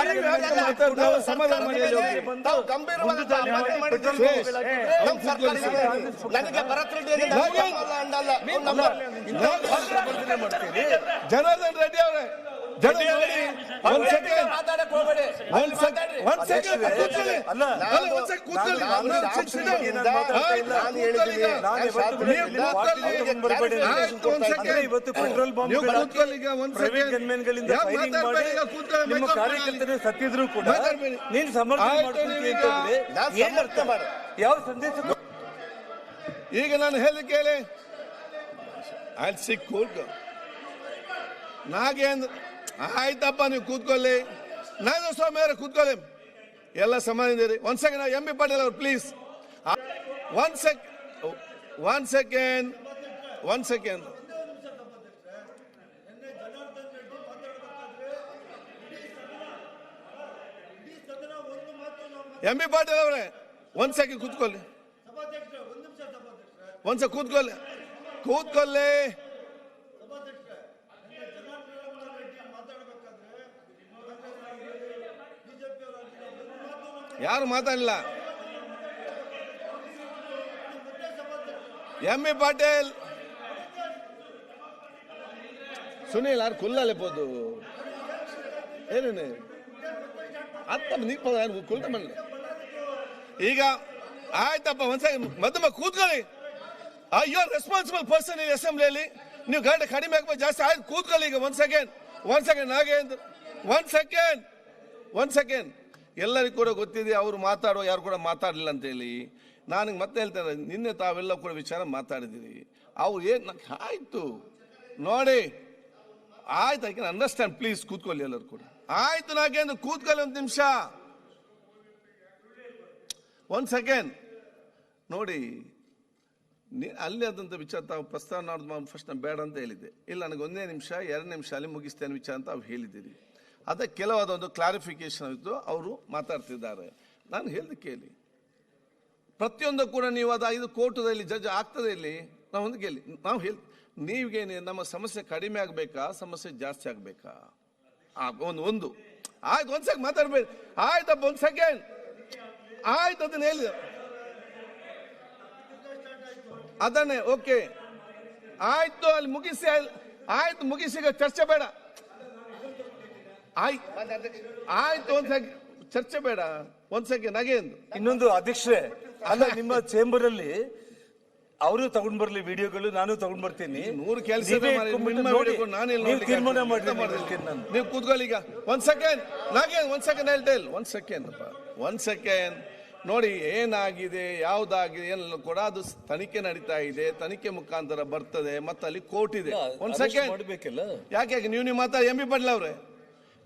ಯಾಕೆ ಸಮಾಧಾನ ಮಾಡಿ. ನನಗೆ ಭರತ್ ರೆಡ್ಡಿ ಅವರೇ. ಇವತ್ತು ಪೆಟ್ರೋಲ್ ಬಾಂಬ್ ಕಾರ್ಯಕರ್ತರು ಸತ್ತಿದ್ರು ಕೂಡ ನೀನ್ ಸಮರ್ಥನೆ ಏನ್ ಅರ್ಥ? ಮಾಡು. ಯಾವ ಸಂದೇಶ ಈಗ ನಾನು ಹೇಳಿ ಕೇಳಿ. ಅಲ್ಲಿ ಸಿಕ್ ನಾಗೇಂದ್ರ ಆಯ್ತಪ್ಪ, ನೀವು ಕೂತ್ಕೊಳ್ಳಿ. ನಾನು ಸ್ವಾಮಿ ಅವರೇ, ಕೂತ್ಕೊಳ್ಳಿ. ಎಲ್ಲ ಸಮಾಧಾನ ಒಂದು ಒಂದ್ ಸೆಕೆಂಡ್ ಎಂ ಬಿ ಪಾಟೀಲ್ ಅವರು please one sec one second one second M B Patil ಅವರೇ, ಒಂದ್ ಸೆಕೆಂಡ್ ಕೂತ್ಕೊಳ್ಳಿ. ಒಂದ್ ಸೆಕೆಂಡ್ ಕೂತ್ಕೊಳ್ಳಿ. ಕೂತ್ಕೊಳ್ಳಿ. ಯಾರು ಮಾತಾಡಲಿಲ್ಲ? M B Patil. ಸುನೀಲ್, ಯಾರು ಕುಲ್ಲಲೇಬೋದು ಏನೇನು? ಅತ್ತ ನೀಪ ಕುಲ್ತ ಮಾಡಲಿ? ಈಗ ಆಯ್ತಪ್ಪ ಒಂದ್ಸಲ ಮಧ್ಯಮ ಕೂತ್ಕೊಳ್ಳಿ. ಅಯ್ಯೋ ರೆಸ್ಪಾನ್ಸಿಬಲ್ ಪರ್ಸನ್ ಈ ಅಸೆಂಬ್ಲಿಯಲ್ಲಿ ನೀವು ಗಂಟೆ ಕಡಿಮೆ ಆಗ್ಬೋದು, ಜಾಸ್ತಿ ಆಯ್ತು, ಕೂತ್ಕೊಳ್ಳಿ ಈಗ, ಒಂದ್ ಸೆಕೆಂಡ್ ಒಂದ್ ಸೆಕೆಂಡ್, ನಾಗೇಂದ್ರ, ಒಂದ್ ಸೆಕೆಂಡ್ ಒಂದ್ ಸೆಕೆಂಡ್. ಎಲ್ಲರಿಗೂ ಕೂಡ ಗೊತ್ತಿದೆ, ಅವರು ಮಾತಾಡೋ, ಯಾರು ಕೂಡ ಮಾತಾಡಲಿಲ್ಲ ಅಂತೇಳಿ ನಾನು ಮತ್ತೆ ಹೇಳ್ತೇನೆ, ನಿನ್ನೆ ತಾವೆಲ್ಲ ಕೂಡ ವಿಚಾರ ಮಾತಾಡಿದ್ದೀರಿ. ಅವ್ರು ಏನು ಆಯಿತು. ನೋಡಿ, ಆಯ್ತು ಐ ಕ್ಯಾನ್ ಅಂಡರ್ಸ್ಟ್ಯಾಂಡ್ ಪ್ಲೀಸ್ ಕೂತ್ಕೊಳ್ಳಿ ಎಲ್ಲರೂ ಕೂಡ. ಆಯ್ತು ನಾಗೇಂದ್ರ ಕೂತ್ಕೊಳ್ಳಿ ಒಂದು ನಿಮಿಷ. ಒಂದು ಸೆಕೆಂಡ್ ನೋಡಿ ಅಲ್ಲಿ ಆದಂಥ ವಿಚಾರ ತಾವು ಪ್ರಸ್ತಾವ ಮಾಡೋದು ಫಸ್ಟ್ ನಾನು ಬೇಡ ಅಂತ ಹೇಳಿದ್ದೆ. ಇಲ್ಲ, ನನಗೆ ಒಂದೇ ನಿಮಿಷ, ಎರಡು ನಿಮಿಷ ಅಲ್ಲಿ ಮುಗಿಸ್ತೇನೆ ವಿಚಾರ ಅಂತ ಅವ್ರು ಹೇಳಿದ್ದೀರಿ. ಅದಕ್ಕೆ ಕೆಲವಾದ ಒಂದು ಕ್ಲಾರಿಫಿಕೇಶನ್ ಇತ್ತು ಅವರು ಮಾತಾಡ್ತಿದ್ದಾರೆ. ನಾನು ಹೇಳಿದ ಕೇಳಿ. ಪ್ರತಿಯೊಂದು ಕೂಡ ನೀವು ಅದು ಐದು ಕೋರ್ಟದಲ್ಲಿ ಜಡ್ಜ್ ಆಗ್ತದೆ ಇಲ್ಲಿ? ನಾವು ಒಂದು ಕೇಳಿ. ನಾವು ಹೇಳಿ, ನೀವಿಗೇನೆ ನಮ್ಮ ಸಮಸ್ಯೆ ಕಡಿಮೆ ಆಗಬೇಕಾ, ಸಮಸ್ಯೆ ಜಾಸ್ತಿ ಆಗಬೇಕಾ? ಒಂದು ಒಂದು. ಆಯ್ತು, ಒಂದು ಸೆಕೆಂಡ್ ಮಾತಾಡ್ಬೇಡಿ. ಆಯ್ತಪ್ಪ ಒಂದು ಸೆಕೆಂಡ್. ಆಯ್ತು, ಅದನ್ನ ಹೇಳಿದ ಅದನ್ನೇ, ಓಕೆ. ಆಯ್ತು, ಅಲ್ಲಿ ಮುಗಿಸಿ ಆಯ್ತು, ಮುಗಿಸಿ ಚರ್ಚೆ ಬೇಡ. ಆಯ್ತು ಒಂದ್ ಸೆಕೆಂಡ್ ಚರ್ಚೆ ಬೇಡ. ಒಂದ್ ಸೆಕೆಂಡ್ ನಗೇಂದು ಇನ್ನೊಂದು ಅಧ್ಯಕ್ಷರೇ ಅಲ್ಲ ನಿಮ್ಮ ಚೇಂಬರ್ ಅಲ್ಲಿ ಅವರು ತಗೊಂಡ್ ಬರ್ಲಿ ವಿಡಿಯೋಗಳು ನಾನು ತಗೊಂಡ್ ಬರ್ತೀನಿ. ನೂರು ಕೆಲಸ ತೀರ್ಮಾನ ಮಾಡಿ ನಾನು. ನೀವು ಕೂತ್ಕೊಳ್ಳಿ ಈಗ. ಒಂದ್ ಸೆಕೆಂಡ್ ನಾಗೇನ್ ಒಂದ್ ಸೆಕೆಂಡ್ ಇಲ್ಲ ಒಂದ್ ಸೆಕೆಂಡ್ ಒಂದ್ ಸೆಕೆಂಡ್ ನೋಡಿ ಏನಾಗಿದೆ ಯಾವ್ದಾಗಿದೆ ಏನೆಲ್ಲ ಕೂಡ ಅದು ತನಿಖೆ ನಡೀತಾ ಇದೆ. ತನಿಖೆ ಮುಖಾಂತರ ಬರ್ತದೆ ಮತ್ತೆ ಅಲ್ಲಿ ಕೋರ್ಟ್ ಇದೆ. ಒಂದ್ ಸೆಕೆಂಡ್ ಯಾಕೆ ಯಾಕೆ ನೀವು ನೀವು ಮಾತಾಡಿ ಎಂ ಬಿ ಪಾಟೀಲ್ ಅವರೇ?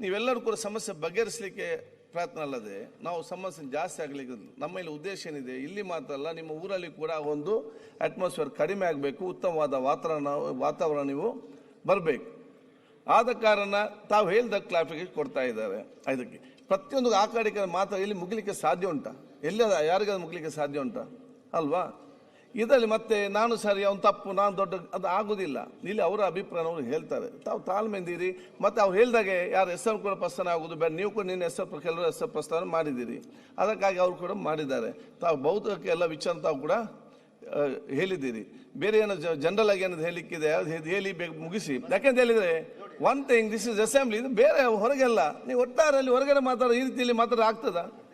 ನೀವೆಲ್ಲರೂ ಕೂಡ ಸಮಸ್ಯೆ ಬಗೆಹರಿಸಲಿಕ್ಕೆ ಪ್ರಯತ್ನ ಅಲ್ಲದೆ ನಾವು ಸಮಸ್ಯೆ ಜಾಸ್ತಿ ಆಗಲಿಕ್ಕೆ ನಮ್ಮ ಇಲ್ಲಿ ಉದ್ದೇಶ ಏನಿದೆ? ಇಲ್ಲಿ ಮಾತ್ರ ಅಲ್ಲ, ನಿಮ್ಮ ಊರಲ್ಲಿ ಕೂಡ ಒಂದು ಅಟ್ಮಾಸ್ಫಿಯರ್ ಕಡಿಮೆ ಆಗಬೇಕು, ಉತ್ತಮವಾದ ವಾತಾವರಣ ವಾತಾವರಣ ನೀವು ಬರಬೇಕು. ಆದ ಕಾರಣ ತಾವು ಹೇಳಿದ ಕ್ಲಾರಿಫಿಕೇಶನ್ ಕೊಡ್ತಾ ಇದ್ದಾರೆ ಇದಕ್ಕೆ. ಪ್ರತಿಯೊಂದು ಆ ಕಡೆ ಮಾತ್ರ ಇಲ್ಲಿ ಮುಗಿಲಿಕ್ಕೆ ಸಾಧ್ಯ ಉಂಟಾ? ಎಲ್ಲಿ ಯಾರಿಗಾದ್ರೂ ಯಾರಿಗಾದ್ರು ಮುಗಿಲಿಕ್ಕೆ ಸಾಧ್ಯ ಉಂಟಾ? ಅಲ್ವಾ? ಇದರಲ್ಲಿ ಮತ್ತೆ ನಾನು ಸರಿ, ಅವ್ನು ತಪ್ಪು, ನಾನು ದೊಡ್ಡ, ಅದು ಆಗೋದಿಲ್ಲ. ಇಲ್ಲಿ ಅವರ ಅಭಿಪ್ರಾಯ ಅವರು ಹೇಳ್ತಾರೆ. ತಾವು ತಾಳ್ಮೆಂದಿರಿ ಮತ್ತೆ ಅವ್ರು ಹೇಳಿದಾಗೆ ಯಾರು ಹೆಸರು ಕೂಡ ಪ್ರಸ್ತಾನ ಆಗೋದು ಬೇಡ. ನೀವು ಕೂಡ ನಿನ್ನ ಹೆಸರು ಕೆಲವರು ಹೆಸರು ಪ್ರಸ್ತಾನ ಮಾಡಿದ್ದೀರಿ ಅದಕ್ಕಾಗಿ ಅವರು ಕೂಡ ಮಾಡಿದ್ದಾರೆ. ತಾವು ಬೌದ್ಧಕ್ಕೆ ಎಲ್ಲ ವಿಚಾರ ತಾವು ಕೂಡ ಹೇಳಿದ್ದೀರಿ. ಬೇರೆ ಏನೋ ಜನರಲ್ ಆಗಿ ಏನಾದ್ರು ಹೇಳಿಕ್ಕಿದೆ, ಅದು ಹೇಳಿ- ಬೇಕು ಮುಗಿಸಿ. ಯಾಕೆಂತ ಹೇಳಿದರೆ one thing this is assembly ಇದು ಬೇರೆ ಹೊರಗೆಲ್ಲ. ನೀವು ಒಟ್ಟಾರಲ್ಲಿ ಹೊರಗಡೆ ಮಾತಾಡೋ ಈ ರೀತಿಯಲ್ಲಿ ಮಾತಾಡೋ ಆಗ್ತದಾ?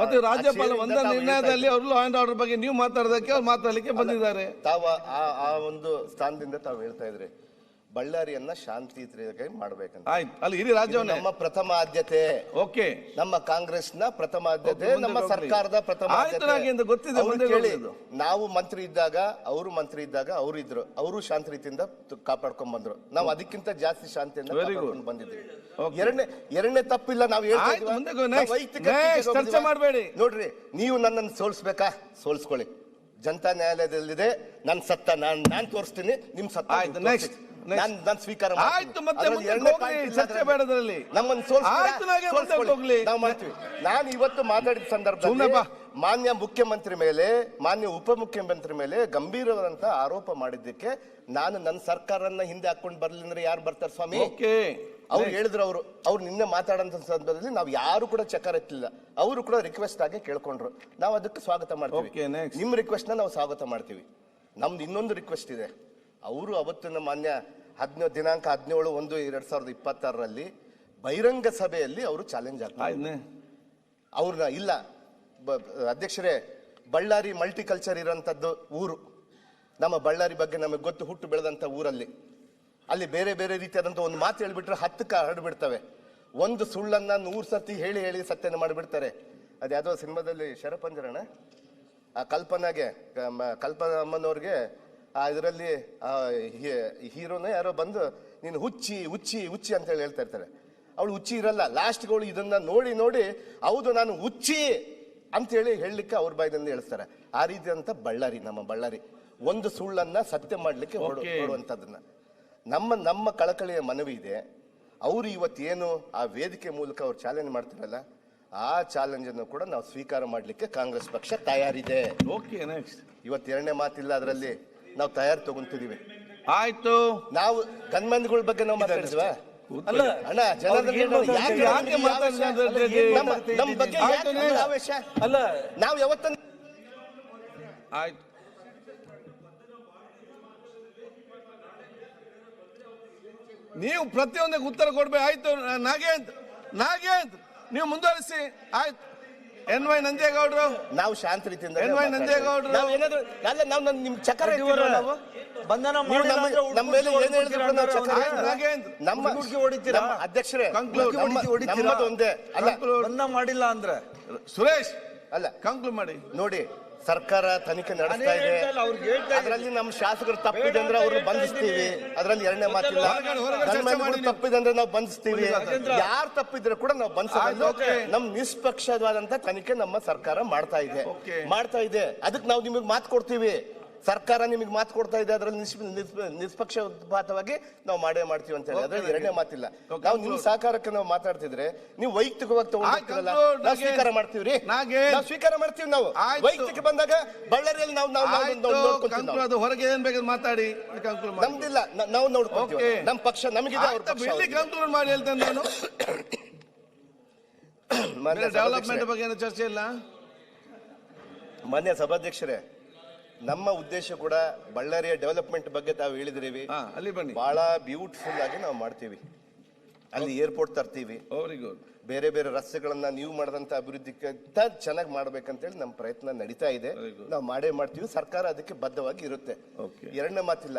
ಮತ್ತೆ ರಾಜ್ಯಪಾಲ ಒಂದೇ ನಿರ್ಣಯದಲ್ಲಿ ಅವರು ಲಾ ಅಂಡ್ ಆರ್ಡರ್ ಬಗ್ಗೆ ನೀವು ಮಾತಾಡೋದಕ್ಕೆ ಅವ್ರು ಮಾತಾಡಲಿಕ್ಕೆ ಬಂದಿದ್ದಾರೆ. ತಾವು ಆ ಆ ಒಂದು ಸ್ಥಾನದಿಂದ ತಾವು ಹೇಳ್ತಾ ಇದ್ರಿ. ಬಳ್ಳಾರಿಯನ್ನ ಶಾಂತಿಯುತವಾಗಿ ಮಾಡ್ಬೇಕಂತ. ಆಯ್ತು ಅಲ್ಲಿ ಇಡೀ ಇದು ನಮ್ಮ ಪ್ರಥಮ ಆದ್ಯತೆ. ಓಕೆ. ನಮ್ಮ ಕಾಂಗ್ರೆಸ್ನ ಪ್ರಥಮ ಆದ್ಯತೆ ನಮ್ಮ ಸರ್ಕಾರದ ಪ್ರಥಮ ಆದ್ಯತೆ. ಗೊತ್ತಿದೆ, ಅವ್ರು ಮುಂದೆ ಕೇಳಿ, ನಾವು ಮಂತ್ರಿ ಇದ್ದಾಗ ಅವರು ಮಂತ್ರಿ ಇದ್ದಾಗ ಅವರು ಇದ್ರು. ಅವರು ಶಾಂತಿ ರೀತಿಯಿಂದ ಕಾಪಾಡ್ಕೊಂಡ್ ಬಂದ್ರು. ನಾವು ಅದಕ್ಕಿಂತ ಜಾಸ್ತಿ ಶಾಂತಿಯಿಂದ. ಕಾಪಾಡ್ಕೊಂಡ್ ಬಂದಿದ್ದೀವಿ. ಎರಡನೇ ಎರಡನೇ ತಪ್ಪಿಲ್ಲ ನಾವು ಹೇಳ್ತಾ ಚರ್ಚೆ? ಮಾಡ್ಬೇಡಿ. ನೋಡ್ರಿ ನೀವು ನನ್ನನ್ನು ಸೋಲ್ಸ್ಬೇಕಾ? ಸೋಲ್ಸ್ಕೊಳ್ಳಿ. ಜನತಾ ನ್ಯಾಯಾಲಯದಲ್ಲಿದೆ. ನನ್ ಸತ್ತ ನಾನ್ ನಾನ್ ತೋರಿಸ್ತೀನಿ. ನಿಮ್ ಸತ್ತ ಆಯ್ತು, next. ನಾನ್ ನಾನ್ ಸ್ವೀಕಾರ. ಆಯ್ತು, ಮತ್ತೆ ಹೋಗ್ಲಿ, ಚರ್ಚೆ. ಬೇಡದ್ರಲ್ಲಿ. ನಮ್ಮನ್ನು? ಆಯ್ತು, ನಾಗೆ. ಹೋಗ್ಲಿ. ನಾವು ಮಾಡ್ತೀವಿ ನಾನು ಇವತ್ತು ಮಾತಾಡಿದ ಸಂದರ್ಭದಲ್ಲಿ ಮಾನ್ಯ ಮುಖ್ಯಮಂತ್ರಿ ಮೇಲೆ ಮಾನ್ಯ ಉಪಮುಖ್ಯಮಂತ್ರಿ ಮೇಲೆ ಗಂಭೀರವಾದಂತ ಆರೋಪ ಮಾಡಿದ್ದಕ್ಕೆ ನಾನು ನನ್ನ ಸರ್ಕಾರನ್ನ ಹಿಂದೆ ಹಾಕೊಂಡು ಬರ್ಲಿ ಅಂದ್ರೆ ಯಾರು ಬರ್ತಾರೆ ಸ್ವಾಮಿ ಅವ್ರು ಹೇಳಿದ್ರು ಅವರು ಅವ್ರು ನಿನ್ನೆ ಮಾತಾಡಂತ ಸಂದರ್ಭದಲ್ಲಿ ನಾವು ಯಾರು ಕೂಡ ಚಕಾರ ಎತ್ತಿಲ್ಲ ಅವರು ಕೂಡ ರಿಕ್ವೆಸ್ಟ್ ಆಗಿ ಕೇಳ್ಕೊಂಡ್ರು ನಾವು ಅದಕ್ಕೆ ಸ್ವಾಗತ ಮಾಡ್ತೀವಿ. ನಿಮ್ಮ ರಿಕ್ವೆಸ್ಟ್ನ ನಾವು ಸ್ವಾಗತ ಮಾಡ್ತೀವಿ ನಮ್ದು ಇನ್ನೊಂದು ರಿಕ್ವೆಸ್ಟ್ ಇದೆ ಅವರು ಅವತ್ತಿನ ಮಾನ್ಯ ಹದಿನೇಳು ದಿನಾಂಕ ಹದಿನೇಳು ಒಂದು ಎರಡು ಸಾವಿರದ ಇಪ್ಪತ್ತಾರರಲ್ಲಿ ಬಹಿರಂಗ ಸಭೆಯಲ್ಲಿ ಅವರು ಚಾಲೆಂಜ್ ಆಗ್ತಾರೆ ಅವ್ರನ್ನ ಇಲ್ಲ ಅಧ್ಯಕ್ಷರೇ ಬಳ್ಳಾರಿ ಮಲ್ಟಿಕಲ್ಚರ್ ಇರೋಂಥದ್ದು ಊರು. ನಮ್ಮ ಬಳ್ಳಾರಿ ಬಗ್ಗೆ ನಮಗೆ ಗೊತ್ತು ಹುಟ್ಟು ಬೆಳೆದಂಥ ಊರಲ್ಲಿ. ಅಲ್ಲಿ ಬೇರೆ ಬೇರೆ ರೀತಿಯಾದಂಥ ಒಂದು ಮಾತು ಹೇಳ್ಬಿಟ್ರೆ ಹತ್ತಕ್ಕೆ ಹರಡ್ಬಿಡ್ತವೆ. ಒಂದು ಸುಳ್ಳನ್ನು ನೂರು ಸರ್ತಿ ಹೇಳಿ ಹೇಳಿ ಸತ್ಯನ ಮಾಡಿಬಿಡ್ತಾರೆ. ಅದು ಯಾವುದೋ ಸಿನಿಮಾದಲ್ಲಿ ಶರಪಂಜರಣ ಆ ಕಲ್ಪನಾಗೆ ಕಲ್ಪನಾ ಅಮ್ಮನವ್ರಿಗೆ ಆ ಇದರಲ್ಲಿ ಹೀರೋನೇ ಯಾರೋ ಬಂದು ನೀನು ಹುಚ್ಚಿ ಹುಚ್ಚಿ ಹುಚ್ಚಿ ಅಂತ ಹೇಳಿ ಹೇಳ್ತಾ ಇರ್ತಾರೆ. ಅವಳು ಹುಚ್ಚಿ ಇರಲ್ಲ. ಲಾಸ್ಟ್ಗೆ ಅವಳು ಇದನ್ನ ನೋಡಿ ನೋಡಿ ಹೌದು ನಾನು ಹುಚ್ಚಿ ಅಂತ ಹೇಳಿ ಹೇಳಲಿಕ್ಕೆ ಅವ್ರ ಬಾಯಿದಿಂದ ಹೇಳ್ತಾರೆ ಆ ರೀತಿ ಅಂತ ಬಳ್ಳಾರಿ ನಮ್ಮ ಬಳ್ಳಾರಿ. ಒಂದು ಸುಳ್ಳನ್ನ ಸತ್ಯ ಮಾಡಲಿಕ್ಕೆ ಹೊರಡುವಂಥದ್ದನ್ನ ನಮ್ಮ ನಮ್ಮ ಕಳಕಳಿಯ ಮನವಿ ಇದೆ. ಅವರು ಇವತ್ತೇನು ಆ ವೇದಿಕೆ ಮೂಲಕ ಅವ್ರು ಚಾಲೆಂಜ್ ಮಾಡ್ತಾರಲ್ಲ ಆ ಚಾಲೆಂಜ್ ಅನ್ನು ಕೂಡ ನಾವು ಸ್ವೀಕಾರ ಮಾಡಲಿಕ್ಕೆ ಕಾಂಗ್ರೆಸ್ ಪಕ್ಷ ತಯಾರಿದೆ. ಓಕೆ ನೆಕ್ಸ್ಟ್ ಇವತ್ತು ಎರಡನೇ ಮಾತಿಲ್ಲ ಅದರಲ್ಲಿ. ನಾವು ತಯಾರಿ ತಗೊಂತಿದೀವಿ. ಆಯ್ತು. ನಾವು ಗನ್ಮನ್ಗಳ ಬಗ್ಗೆ ನಾವು ಮಾತಾಡಿದ್ವ? ಅಲ್ಲ ಅಣ್ಣ ನಮ್ಮ ಬಗ್ಗೆ ಆವೇಶ? ಅಲ್ಲ. ನಾವು ಯಾವತ್ತ ಆಯ್ತು. ನೀವು ಪ್ರತಿಯೊಂದಕ್ಕೆ ಉತ್ತರ ಕೊಡ್ಬೇಕು. ಆಯ್ತು ನಾಗೇಂದ್ರ ನಾಗೇಂದ್ರ ನೀವು ಮುಂದುವರಿಸಿ. ಆಯ್ತು. ಎನ್ ವೈ ನಂಜೇಗೌಡರು ನಾವು ಶಾಂತ ರೀತಿಯಿಂದ ಎನ್ ವೈ ನಂಜೇಗೌಡ್ರು. ನಾವು ಏನಾದ್ರು ಅಲ್ಲ ನಾವು ನನ್- ನಿಮ್ ಚಕ್ರ ನಾವು ಬಂಧನ ನೀವು ನಮ್ಮ ಅಂದ್ರೆ ನಮ್ಮ ಮೇಲೆ ಏನ್ ಹೇಳಿದ್ರು ಕೂಡ ನಾವು ಚಕ್ರ ಆಯ್ತು, ನಾಗೇಂದ್ರ. ನಮ್ಮ ಹುಡುಗಿ ಹೊಡಿತೀರಾ? ನಮ್ಮ ಅಧ್ಯಕ್ಷರೇ Conclude. ನಮ್ಮ- ಹುಡುಗಿ ಹೊಡಿತೀರಾ? ನಮ್ಮದು ಒಂದೇ ಅಲ್ಲ Conclude. ಬಂಧನ ಮಾಡಿಲ್ಲ ಅಂದ್ರೆ ಸುರೇಶ್ ಅಲ್ಲ ಕಂಕ್ಲೂಡ್ ಮಾಡಿ ನೋಡಿ ಸರ್ಕಾರ ತನಿಖೆ ನಡೆಸ್ತಾ ಇದೆ. ಅದರಲ್ಲಿ ನಮ್ಮ ಶಾಸಕರು ತಪ್ಪಿದೆ ಅಂದ್ರೆ ಅವ್ರನ್ನ ಬಂಧಿಸ್ತೀವಿ. ಅದರಲ್ಲಿ ಎರಡನೇ ಮಾತಿಲ್ಲ. ನೀವು. ತಪ್ಪಿದೆ ಅಂದ್ರೆ ನಾವು ಬಂಧಿಸ್ತೀವಿ. ಯಾರು ತಪ್ಪಿದ್ರೆ ಕೂಡ ನಾವು ಬಂಧಿಸೋದು. ನಮ್ ನಿಷ್ಪಕ್ಷವಾದಂತ ತನಿಖೆ ನಮ್ಮ ಸರ್ಕಾರ ಮಾಡ್ತಾ ಇದೆ. ಮಾಡ್ತಾ ಇದೆ. ಅದಕ್ಕೆ ನಾವು ನಿಮಗೆ ಮಾತು ಕೊಡ್ತೀವಿ. ಸರ್ಕಾರ ನಿಮಗೆ ಮಾತು ಕೊಡ್ತಾ ಇದೆ ಅದರಲ್ಲಿ ನಿಷ್ಪ- ನಿಷ್ಪ- ನಿಷ್ಪಕ್ಷಪಾತವಾಗಿ ನಾವು ಮಾಡೇ ಮಾಡ್ತೀವಿ ಅಂತ ಹೇಳಿ. ಅದ್ರಲ್ಲಿ ಎರಡನೇ ಮಾತಿಲ್ಲ. ನಾವು ನಿಮ್ ಸಹಕಾರಕ್ಕೆ ನಾವು ಮಾತಾಡ್ತಿದ್ರೆ ನೀವು ವೈಯಕ್ತಿಕವಾಗಿ ನಾವು ಸ್ವೀಕಾರ ಮಾಡ್ತೀವಿ ರೀ ನಾಗೇಂದ್ರ. ನಾವು ಸ್ವೀಕಾರ ಮಾಡ್ತೀವಿ ನಾವು. ವೈಯಕ್ತಿಕ ಬಂದಾಗ ಬಳ್ಳಾರಿಯಲ್ಲಿ ನಾವು ನಾವು ಅದು ಹೊರಗೆ ಏನ್ ಬೇಕಾದ್ರೆ ಮಾತಾಡಿ ನಮ್ದಿಲ್ಲ. ನಾವು ನೋಡ್ಕೊಂತೀವಿ. ನಮ್ಮ ಪಕ್ಷ ನಮಗಿದೆ ಮಾಡಿ ಹೇಳ್ತೇನೆ ನಾನು. ಡೆವಲಪ್ಮೆಂಟ್ ಬಗ್ಗೆ ಏನು ಚರ್ಚೆ ಇಲ್ಲ? ಮಾನ್ಯ ಸಭಾಧ್ಯಕ್ಷರೇ ನಮ್ಮ ಉದ್ದೇಶ ಕೂಡ ಬಳ್ಳಾರಿಯ ಡೆವಲಪ್ಮೆಂಟ್ ಬಗ್ಗೆ ತಾವು ಹೇಳಿದ್ರಿ ಹಾ ಅಲ್ಲಿ ಬನ್ನಿ. ಬಹಳ ಬ್ಯೂಟಿಫುಲ್ ಆಗಿ ನಾವು ಮಾಡ್ತೀವಿ. ಅಲ್ಲಿ ಏರ್ಪೋರ್ಟ್ ತರ್ತೀವಿ. ವೆರಿ ಗುಡ್ ಬೇರೆ ಬೇರೆ ರಸ್ತೆಗಳನ್ನ ನೀವು ಮಾಡಿದಂತ ಅಭಿವೃದ್ಧಿಗಿಂತ ಚೆನ್ನಾಗಿ ಮಾಡ್ಬೇಕಂತೇಳಿ ನಮ್ಮ ಪ್ರಯತ್ನ ನಡೀತಾ ಇದೆ. ನಾವು ಮಾಡೇ ಮಾಡ್ತೀವಿ. ಸರ್ಕಾರ ಅದಕ್ಕೆ ಬದ್ಧವಾಗಿ ಇರುತ್ತೆ. Okay. ಎರಡನೇ ಮಾತಿಲ್ಲ.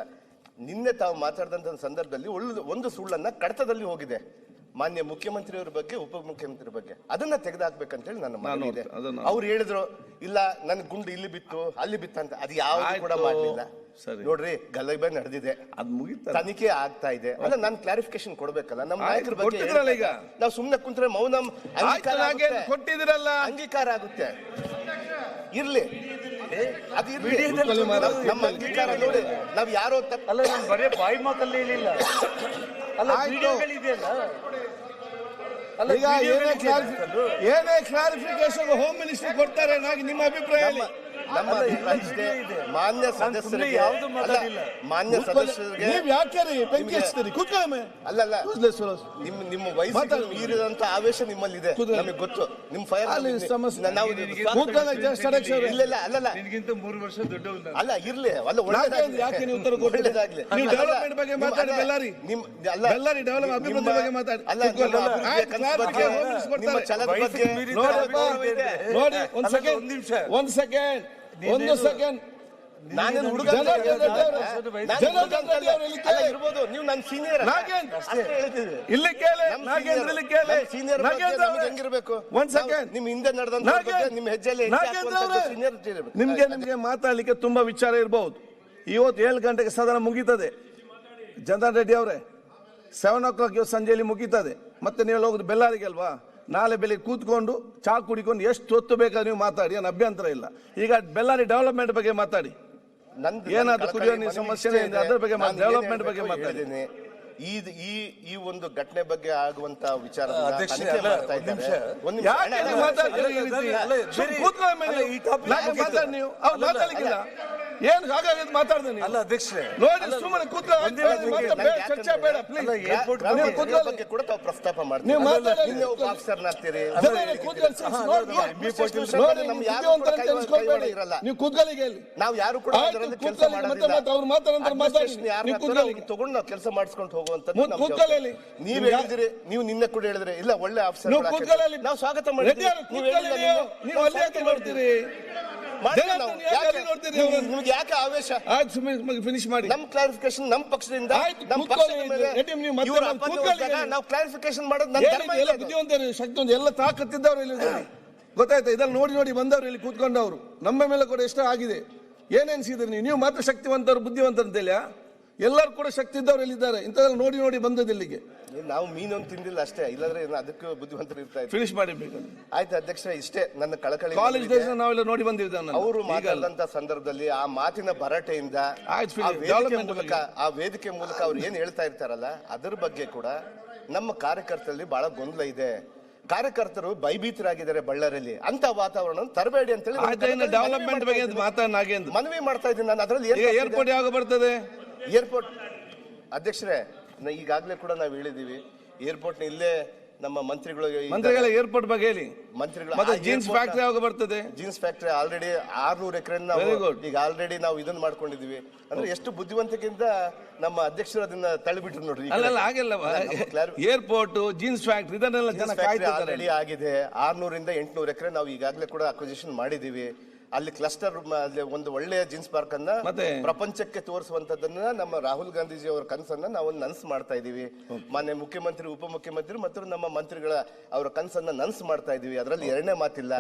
ನಿನ್ನೆ ತಾವು ಮಾತಾಡಿದಂತ ಸಂದರ್ಭದಲ್ಲಿ ಒಳ್ಳೆ ಒಂದು ಸುಳ್ಳನ್ನ ಕಡತದಲ್ಲಿ ಹೋಗಿದೆ. ಮಾನ್ಯ ಮುಖ್ಯಮಂತ್ರಿಯವರ ಬಗ್ಗೆ ಉಪಮುಖ್ಯಮಂತ್ರಿ ಬಗ್ಗೆ. ಅದನ್ನ ತೆಗೆದಾಕ್ಬೇಕಂತೇಳಿ ನನ್ನ ಮನವಿ ಇದೆ ಅವ್ರು ಹೇಳಿದ್ರು ಇಲ್ಲ ನನ್ ಗುಂಡು ಇಲ್ಲಿ ಬಿತ್ತು ಅಲ್ಲಿ ಬಿತ್ತಂತ. ಅದು ಯಾವ್ದು ಕೂಡ. ಮಾಡ್ಲಿಲ್ಲ. ಸರಿ. ನೋಡ್ರಿ ಗಲಭೆ ನಡೆದಿದೆ ಅದ್ ಮುಗಿತ ತನಿಖೆ ಆಗ್ತಾ ಇದೆ ಅಲ್ಲ ನಾನು ಕ್ಲಾರಿಫಿಕೇಶನ್ ಕೊಡ್ಬೇಕಲ್ಲ ನಮ್ಮ ನಾಯಕರ ಬಗ್ಗೆ ಕೊಟ್ಟಿದ್ರಲ್ಲ ಈಗ. ನಾವು ಸುಮ್ನೆ ಕುಂತ್ರೆ ಮೌನ ಅಂಗೀಕಾರ ಹಾಗೆ ಆಗುತ್ತೆ. ಕೊಟ್ಟಿದಿರಲ್ಲ ಅಂಗೀಕಾರ ಆಗುತ್ತೆ ಇರ್ಲಿ ಅದು ಇರ್ಲಿ. ಮಾರ್ರೆ. ನಮ್ಮ- ನಮ್ಮ ಅಂಗೀಕಾರ ನೋಡಿ ನಾವ್ ಯಾರೋ ತಪ್ಪು ಅಲ್ಲ ನಾನು ಬರೇ ಬಾಯಿ ಮಾತಲ್ಲಿ ಹೇಳಿಲ್ಲ ಅಲ್ಲ ಆಯ್ತು. ವಿಡಿಯೋಗಳಿದೆಯಲ್ಲ ಅಲ್ಲ ಈಗ ಏನೇ ವಿಡಿಯೋಗಳಿದೆಯಲ್ಲ ಕ್ಲಾರಿಫಿ ಏನೇ ಕ್ಲಾರಿಫಿಕೇಶನ್ ಹೋಮ್ ಮಿನಿಸ್ಟರ್ ಕೊಡ್ತಾರೆ ನಾಗಿ ನಿಮ್ಮ ಅಭಿಪ್ರಾಯ ಹೇಳಿ ನಮ್ಮ ಅಭಿಪ್ರಾಯ ಇದೆ. ಮಾನ್ಯ ಸದಸ್ಯರಿಗೆ ಯಾವ್ದು ಅಲ್ಲ. ಮಾನ್ಯ ಸದಸ್ಯರಿಗೆ ನೀವ್ ಯಾಕೆ ರೀ ಬೆಂಕಿ ನಿಮ್ಗೆ- ಹಚ್ತೀರಿ ಕೂತ್ಕೊಳ್ಳಿ ಅಲ್ಲಲ್ಲ ನಿಮ್. ನಿಮ್ಮ ನಿಮ್ಮ ವಯಸ್ಸಿಗೆ ಮಾತಾಡಿ. ಮೀರಿದಂತ ಆವೇಶ ನಿಮ್ಮಲ್ಲಿ ಇದೆ ಕೂತ್ಕೊಳ್ಳಿ. ನಮಗೆ ಗೊತ್ತು ನಿಮ್ ಫೈರ್ ಅಲ್ಲಿ ಸಮಸ್ಯೆ ನಾವು ಕೂತ್ಕೊಳ್ಳಿ ಅವರೇ. ಇಲ್ಲ ಇಲ್ಲ ಅಲ್ಲಲ್ಲ ನಿನ್ಗಿಂತ ಮೂರು ವರ್ಷ ದೊಡ್ಡವನು. ಅಲ್ಲ ಇರ್ಲಿ ಅಲ್ಲ ಒಳ್ಳೇದಾಗ್ಲಿ. ಯಾಕೆ ನೀವು ಉತ್ತರ ಕೊಟ್ಟಿಲ್ಲ? ಒಳ್ಳೇದಾಗ್ಲಿ. ನೀವು ಡೆವಲಪ್ಮೆಂಟ್ ಬಗ್ಗೆ ನಿಮ್ಮ- ಮಾತಾಡಿ ಅಲ್ಲ, ಬೆಳ್ಳಾರಿ. ನಿಮ್ಮ- ಅಲ್ಲ, ಬೆಳ್ಳಾರಿ ನಿಮ್ಮ- ಅಭಿವೃದ್ಧಿ ಬಗ್ಗೆ ಮಾತಾಡಿ. ಅಲ್ಲ ನಿಮ್ಮ ಕೂತ್ಕೊಳ್ಳಿ. ಆಯ್ತು, ಕನಸು ಬಗ್ಗೆ, ನಿಮ್ಮ. ಛಲದ ಬಗ್ಗೆ ವಯಸ್ಸಿಗೆ ಮೀರಿದ ನೋಡಪ್ಪ ನೋಡಿ ಒಂದ್ ಸೆಕೆಂಡ್ ಒಂದ್ ನಿಮಿಷ. ಒಂದ್ ಸೆಕೆಂಡ್ ಒಂದು ಸೆಕೆಂಡ್ ನಾನು ಹುಡುಗ. ಇಲ್ಲಿ ಕೇಳಿ. ಇರ್ಬೋದು. ನೀವು ನನ್ನ ಸೀನಿಯರ್ ನಾಗೇಂದ್ರ, ಅಷ್ಟೇ ಹೇಳ್ತಿದ್ವಿ ಇಲ್ಲಿ ಕೇಳಿ. ನಾಗೇಂದ್ರ ಇಲ್ಲಿ ನಾಗೇಂದ್ರ ನಮ್ಗೆ ಹೆಂಗಿರ್ಬೇಕು? ಒಂದ್ ಸೆಕೆಂಡ್ ನಿಮ್ಮ ಹಿಂದೆ ಹೆಜ್ಜೆಯಲ್ಲಿ ಇರ್ಬೇಕು. ನಿಮ್ಗೆ ನಿಮ್ಗೆ ಮಾತಾಡ್ಲಿಕ್ಕೆ ತುಂಬಾ ವಿಚಾರ ಇರಬಹುದು ಇವತ್ತು ಏಳು ಗಂಟೆಗೆ ಸದನ ಮುಗೀತದೆ. ಜನಾರ್ ರೆಡ್ಡಿ ಅವರೇ ಸೆವೆನ್ ಓ ಕ್ಲಾಕ್ ಇವತ್ತು ಸಂಜೆಯಲ್ಲಿ ಮುಗೀತದೆ. ಮತ್ತೆ ನೀವು ಹೋಗುದು ಬೆಲ್ಲಾರಿಗೆ ಅಲ್ವಾ? ನಾಳೆ ಬೆಳಿಗ್ಗೆ ಕೂತ್ಕೊಂಡು ಚಾ ಕುಡಿಕೊಂಡು ಎಷ್ಟು ಹೊತ್ತು ಬೇಕಾದ್ರೆ ನೀವು ಮಾತಾಡಿ ಏನು ಅಭ್ಯಂತರ ಇಲ್ಲ. ಈಗ ಬೆಳ್ಳಾರಿ ಡೆವಲಪ್ಮೆಂಟ್ ಬಗ್ಗೆ ಮಾತಾಡಿ. ನಂದು ಏನಾದ್ರು ಕುಡಿಯೋ ನೀರು ಸಮಸ್ಯೆ. ಅದ್ರ ಬಗ್ಗೆ ಡೆವಲಪ್ಮೆಂಟ್ ಬಗ್ಗೆ ಮಾತಾಡಿ. ಈ ಈ ಈ ಒಂದು ಘಟನೆ ಬಗ್ಗೆ ಆಗುವಂತ ವಿಚಾರ ಮಾತಾಡ್ಲಿಕ್ಕಿಲ್ಲ. ಏನ್ ಹಾಗಾಗಿ ಮಾತಾಡ್ದೆ ನೀವು ಅಲ್ಲ ಅಧ್ಯಕ್ಷರೇ ನೋಡಿ ಸುಮ್ಮನೆ ಚರ್ಚೆ ಬೇಡ ಪ್ಲೀಸ್ ಅಲ್ಲ, ನೀವು ಬಗ್ಗೆ- ಬಗ್ಗೆ ಕೂಡ ತಾವು ಪ್ರಸ್ತಾಪ ಮಾಡ್ತೀರಿ ನೀವು ಮಾತಾಡಿ. ಆಫೀಸರ್ ಆಗ್ತೀರಿ ನೋಡಿ, ನೋಡಿ, ಅಂತ. ಇರಲ್ಲ ನೀವು ನಾವು ಯಾರು ಕೂಡ ಅದರಲ್ಲಿ ಕೆಲಸ ಮಾಡೋದಿಲ್ಲ ಮತ್ತೆ ಅವ್ರು ಮಾತಾಡಿ. ನೀವು. ತಗೊಂಡು ನಾವು ಕೆಲಸ ಮಾಡಿಸ್ಕೊಂಡು ಹೋಗುವಂತ ಜವಾಬ್ದಾರಿ. ಇಲ್ಲಿ. ನೀವ್ ನಿಮ್ಗೆ- ನೀವು ನಿನ್ನೆ ಕೂಡ ಹೇಳಿದ್ರೆ ಇಲ್ಲ ಒಳ್ಳೆ ಆಫೀಸರ್ ನೀವು. ನಾವು ಸ್ವಾಗತ ಮಾಡಿ ನೀವು. ನೀವು ಅಲ್ಲಿ ಯಾಕೆ ನೋಡ್ತೀರಿ ನಿಮ್ಗೆ ಯಾಕೆ ಆವೇಶ? ಆಯ್ತು ಸುಮ್ಮನೆ ಫಿನಿಶ್ ಮಾಡಿ. ನಮ್ ಕ್ಲಾರಿಫಿಕೇಶನ್ ನಮ್ ಪಕ್ಷದಿಂದ ನಮ್ ಪಕ್ಷದ ನೀವು ಕ್ಲಾರಿಫಿಕೇಶನ್ ಮಾಡೋದು ನನ್ನ ಧರ್ಮ ಇದೆ ಬುದ್ಧಿವಂತರು ಶಕ್ತಿ ಒಂದು ಎಲ್ಲ ತಾಕತ್ತಿದ್ದವ್ರು ಇಲ್ಲಿ. ಗೊತ್ತಾಯ್ತಾ? ಇದೆಲ್ಲ ನೋಡಿ ನೋಡಿ ಬಂದವರು ಇಲ್ಲಿ ಕೂತ್ಕೊಂಡವರು. ನಮ್ಮ ಮೇಲೆ ಕೂಡ ಎಷ್ಟೋ ಆಗಿದೆ. ಏನೆನ್ಸಿದ್ರಿ ನೀವು? ನೀವು ಮಾತ್ರ ಶಕ್ತಿವಂತರು ಬುದ್ಧಿವಂತರು ಅಂತೇಳಿ ಎಲ್ಲರೂ ಕೂಡ ಶಕ್ತಿ ಇದ್ದವರು ಇಲ್ಲಿದ್ದಾರೆ. ಇಂಥದ್ದೆಲ್ಲ ನೋಡಿ ನೋಡಿ ಬಂದದ್ದು ಇಲ್ಲಿಗೆ. ನಾವು ಮೀನೊಂದು ತಿಂದಿಲ್ಲ ಅಷ್ಟೇ. ಇಲ್ಲಾಂದ್ರೆ ಅದಕ್ಕೆ ಅದಕ್ಕೂ ಬುದ್ಧಿವಂತರು ಇರ್ತಾ ಇದ್ರು. ಫಿನಿಶ್ ಮಾಡಿ ಆಯ್ತು ಅಧ್ಯಕ್ಷ ಇಷ್ಟೇ. ನನ್ನ ಕಳಕಳಿ ಕಾಲೇಜ್ ಡೇಸ್ ನಾವೆಲ್ಲ ನೋಡಿ ಬಂದಿದ್ದೇವೆ ಅವರು ಮಾತಾಡಿದಂತ ಸಂದರ್ಭದಲ್ಲಿ ಆ ಮಾತಿನ ಭರಾಟೆಯಿಂದ ಆಯ್ತು, ಆ. ವೇದಿಕೆ ಮೂಲಕ ಆ ವೇದಿಕೆ ಮೂಲಕ ಅವ್ರು ಏನ್ ಹೇಳ್ತಾ ಇರ್ತಾರಲ್ಲ ಅದರ ಬಗ್ಗೆ ಕೂಡ ನಮ್ಮ ಕಾರ್ಯಕರ್ತರಲ್ಲಿ ಬಹಳ ಗೊಂದಲ ಇದೆ. ಕಾರ್ಯಕರ್ತರು ಭಯಭೀತರಾಗಿದ್ದಾರೆ ಬಳ್ಳಾರಿಯಲ್ಲಿ ಅಂತ ವಾತಾವರಣ ತರಬೇಡಿ ಅಂತ ಹೇಳಿ ಡೆವಲಪ್ಮೆಂಟ್ ಬಗ್ಗೆ ಅಂತ ಮಾತಾಡ ನಾಗೇಂದ್ರ ಮನವಿ ಮಾಡ್ತಾ ಇದ್ದೀನಿ ನಾನು. ಅದರಲ್ಲಿ ಏರ್ಪೋರ್ಟ್ ಯಾವಾಗ ಬರ್ತದೆ? ಏರ್ಪೋರ್ಟ್ ಅಧ್ಯಕ್ಷರೇ ಈಗಾಗ್ಲೇ ಕೂಡ ನಾವು ಹೇಳಿದೀವಿ ಏರ್ಪೋರ್ಟ್ ಇಲ್ಲೇ ನಮ್ಮ ಮಂತ್ರಿಗಳು ಮಂತ್ರಿಗಳ ಏರ್ಪೋರ್ಟ್ ಬಗ್ಗೆ ಹೇಳಿ. ಮಂತ್ರಿಗಳು ಮತ್ತೆ ಜೀನ್ಸ್ ಫ್ಯಾಕ್ಟ್ರಿ ಯಾವಾಗ ಬರ್ತದೆ? ಜೀನ್ಸ್ ಫ್ಯಾಕ್ಟರಿ ಆಲ್ರೆಡಿ ಆರ್ನೂರು ಎಕರೆ ನಾವು ಈಗ ಆಲ್ರೆಡಿ ನಾವು ಇದನ್ನ ಮಾಡ್ಕೊಂಡಿದೀವಿ. ಅಂದ್ರೆ ಎಷ್ಟು ಬುದ್ಧಿವಂತಿಕೆಯಿಂದ ನಮ್ಮ ಅಧ್ಯಕ್ಷರು ಅದನ್ನ ತಳ್ಳಿಬಿಟ್ರು ನೋಡ್ರಿ ಅಲ್ಲಲ್ಲ ಆಗಿಲ್ಲ ಏರ್ಪೋರ್ಟ್ ಜೀನ್ಸ್ ಫ್ಯಾಕ್ಟ್ರಿ ಇದನ್ನೆಲ್ಲ ಆಲ್ರೆಡಿ ಆಗಿದೆ. ಆರ್ನೂರಿಂದ ಎಂಟ್ನೂರು ಎಕರೆ ನಾವು ಈಗಾಗಲೇ ಕೂಡ ಅಕ್ವಿಸಿಷನ್ ಮಾಡಿದೀವಿ. ಅಲ್ಲಿ ಕ್ಲಸ್ಟರ್ ಒಂದು ಒಳ್ಳೆಯ ಜೀನ್ಸ್ ಪಾರ್ಕ್ ಅನ್ನ ಮತ್ತೆ? ಪ್ರಪಂಚಕ್ಕೆ ತೋರಿಸುವಂತದನ್ನ ನಮ್ಮ ರಾಹುಲ್ ಗಾಂಧೀಜಿ ಅವರ ಕನಸನ್ನ ನಾವು ನನ್ಸ್ ಮಾಡ್ತಾ ಇದೀವಿ ಮಾನ್ಯ ಮುಖ್ಯಮಂತ್ರಿ ಉಪಮುಖ್ಯಮಂತ್ರಿ ಮತ್ತು ನಮ್ಮ ಮಂತ್ರಿಗಳ ಅವರ ಕನಸನ್ನ ನನ್ಸ್ ಮಾಡ್ತಾ ಇದೀವಿ ಅದರಲ್ಲಿ ಎರಡನೇ ಮಾತಿಲ್ಲ?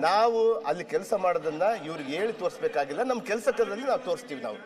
ನಾವು ಅಲ್ಲಿ ಕೆಲಸ ಮಾಡೋದನ್ನ ಇವ್ರಿಗೆ ಹೇಳಿ ತೋರಿಸಬೇಕಾಗಿಲ್ಲ. ನಮ್ಮ ಕೆಲಸದಲ್ಲಿ ನಾವು ತೋರಿಸ್ತೀವಿ ನಾವು.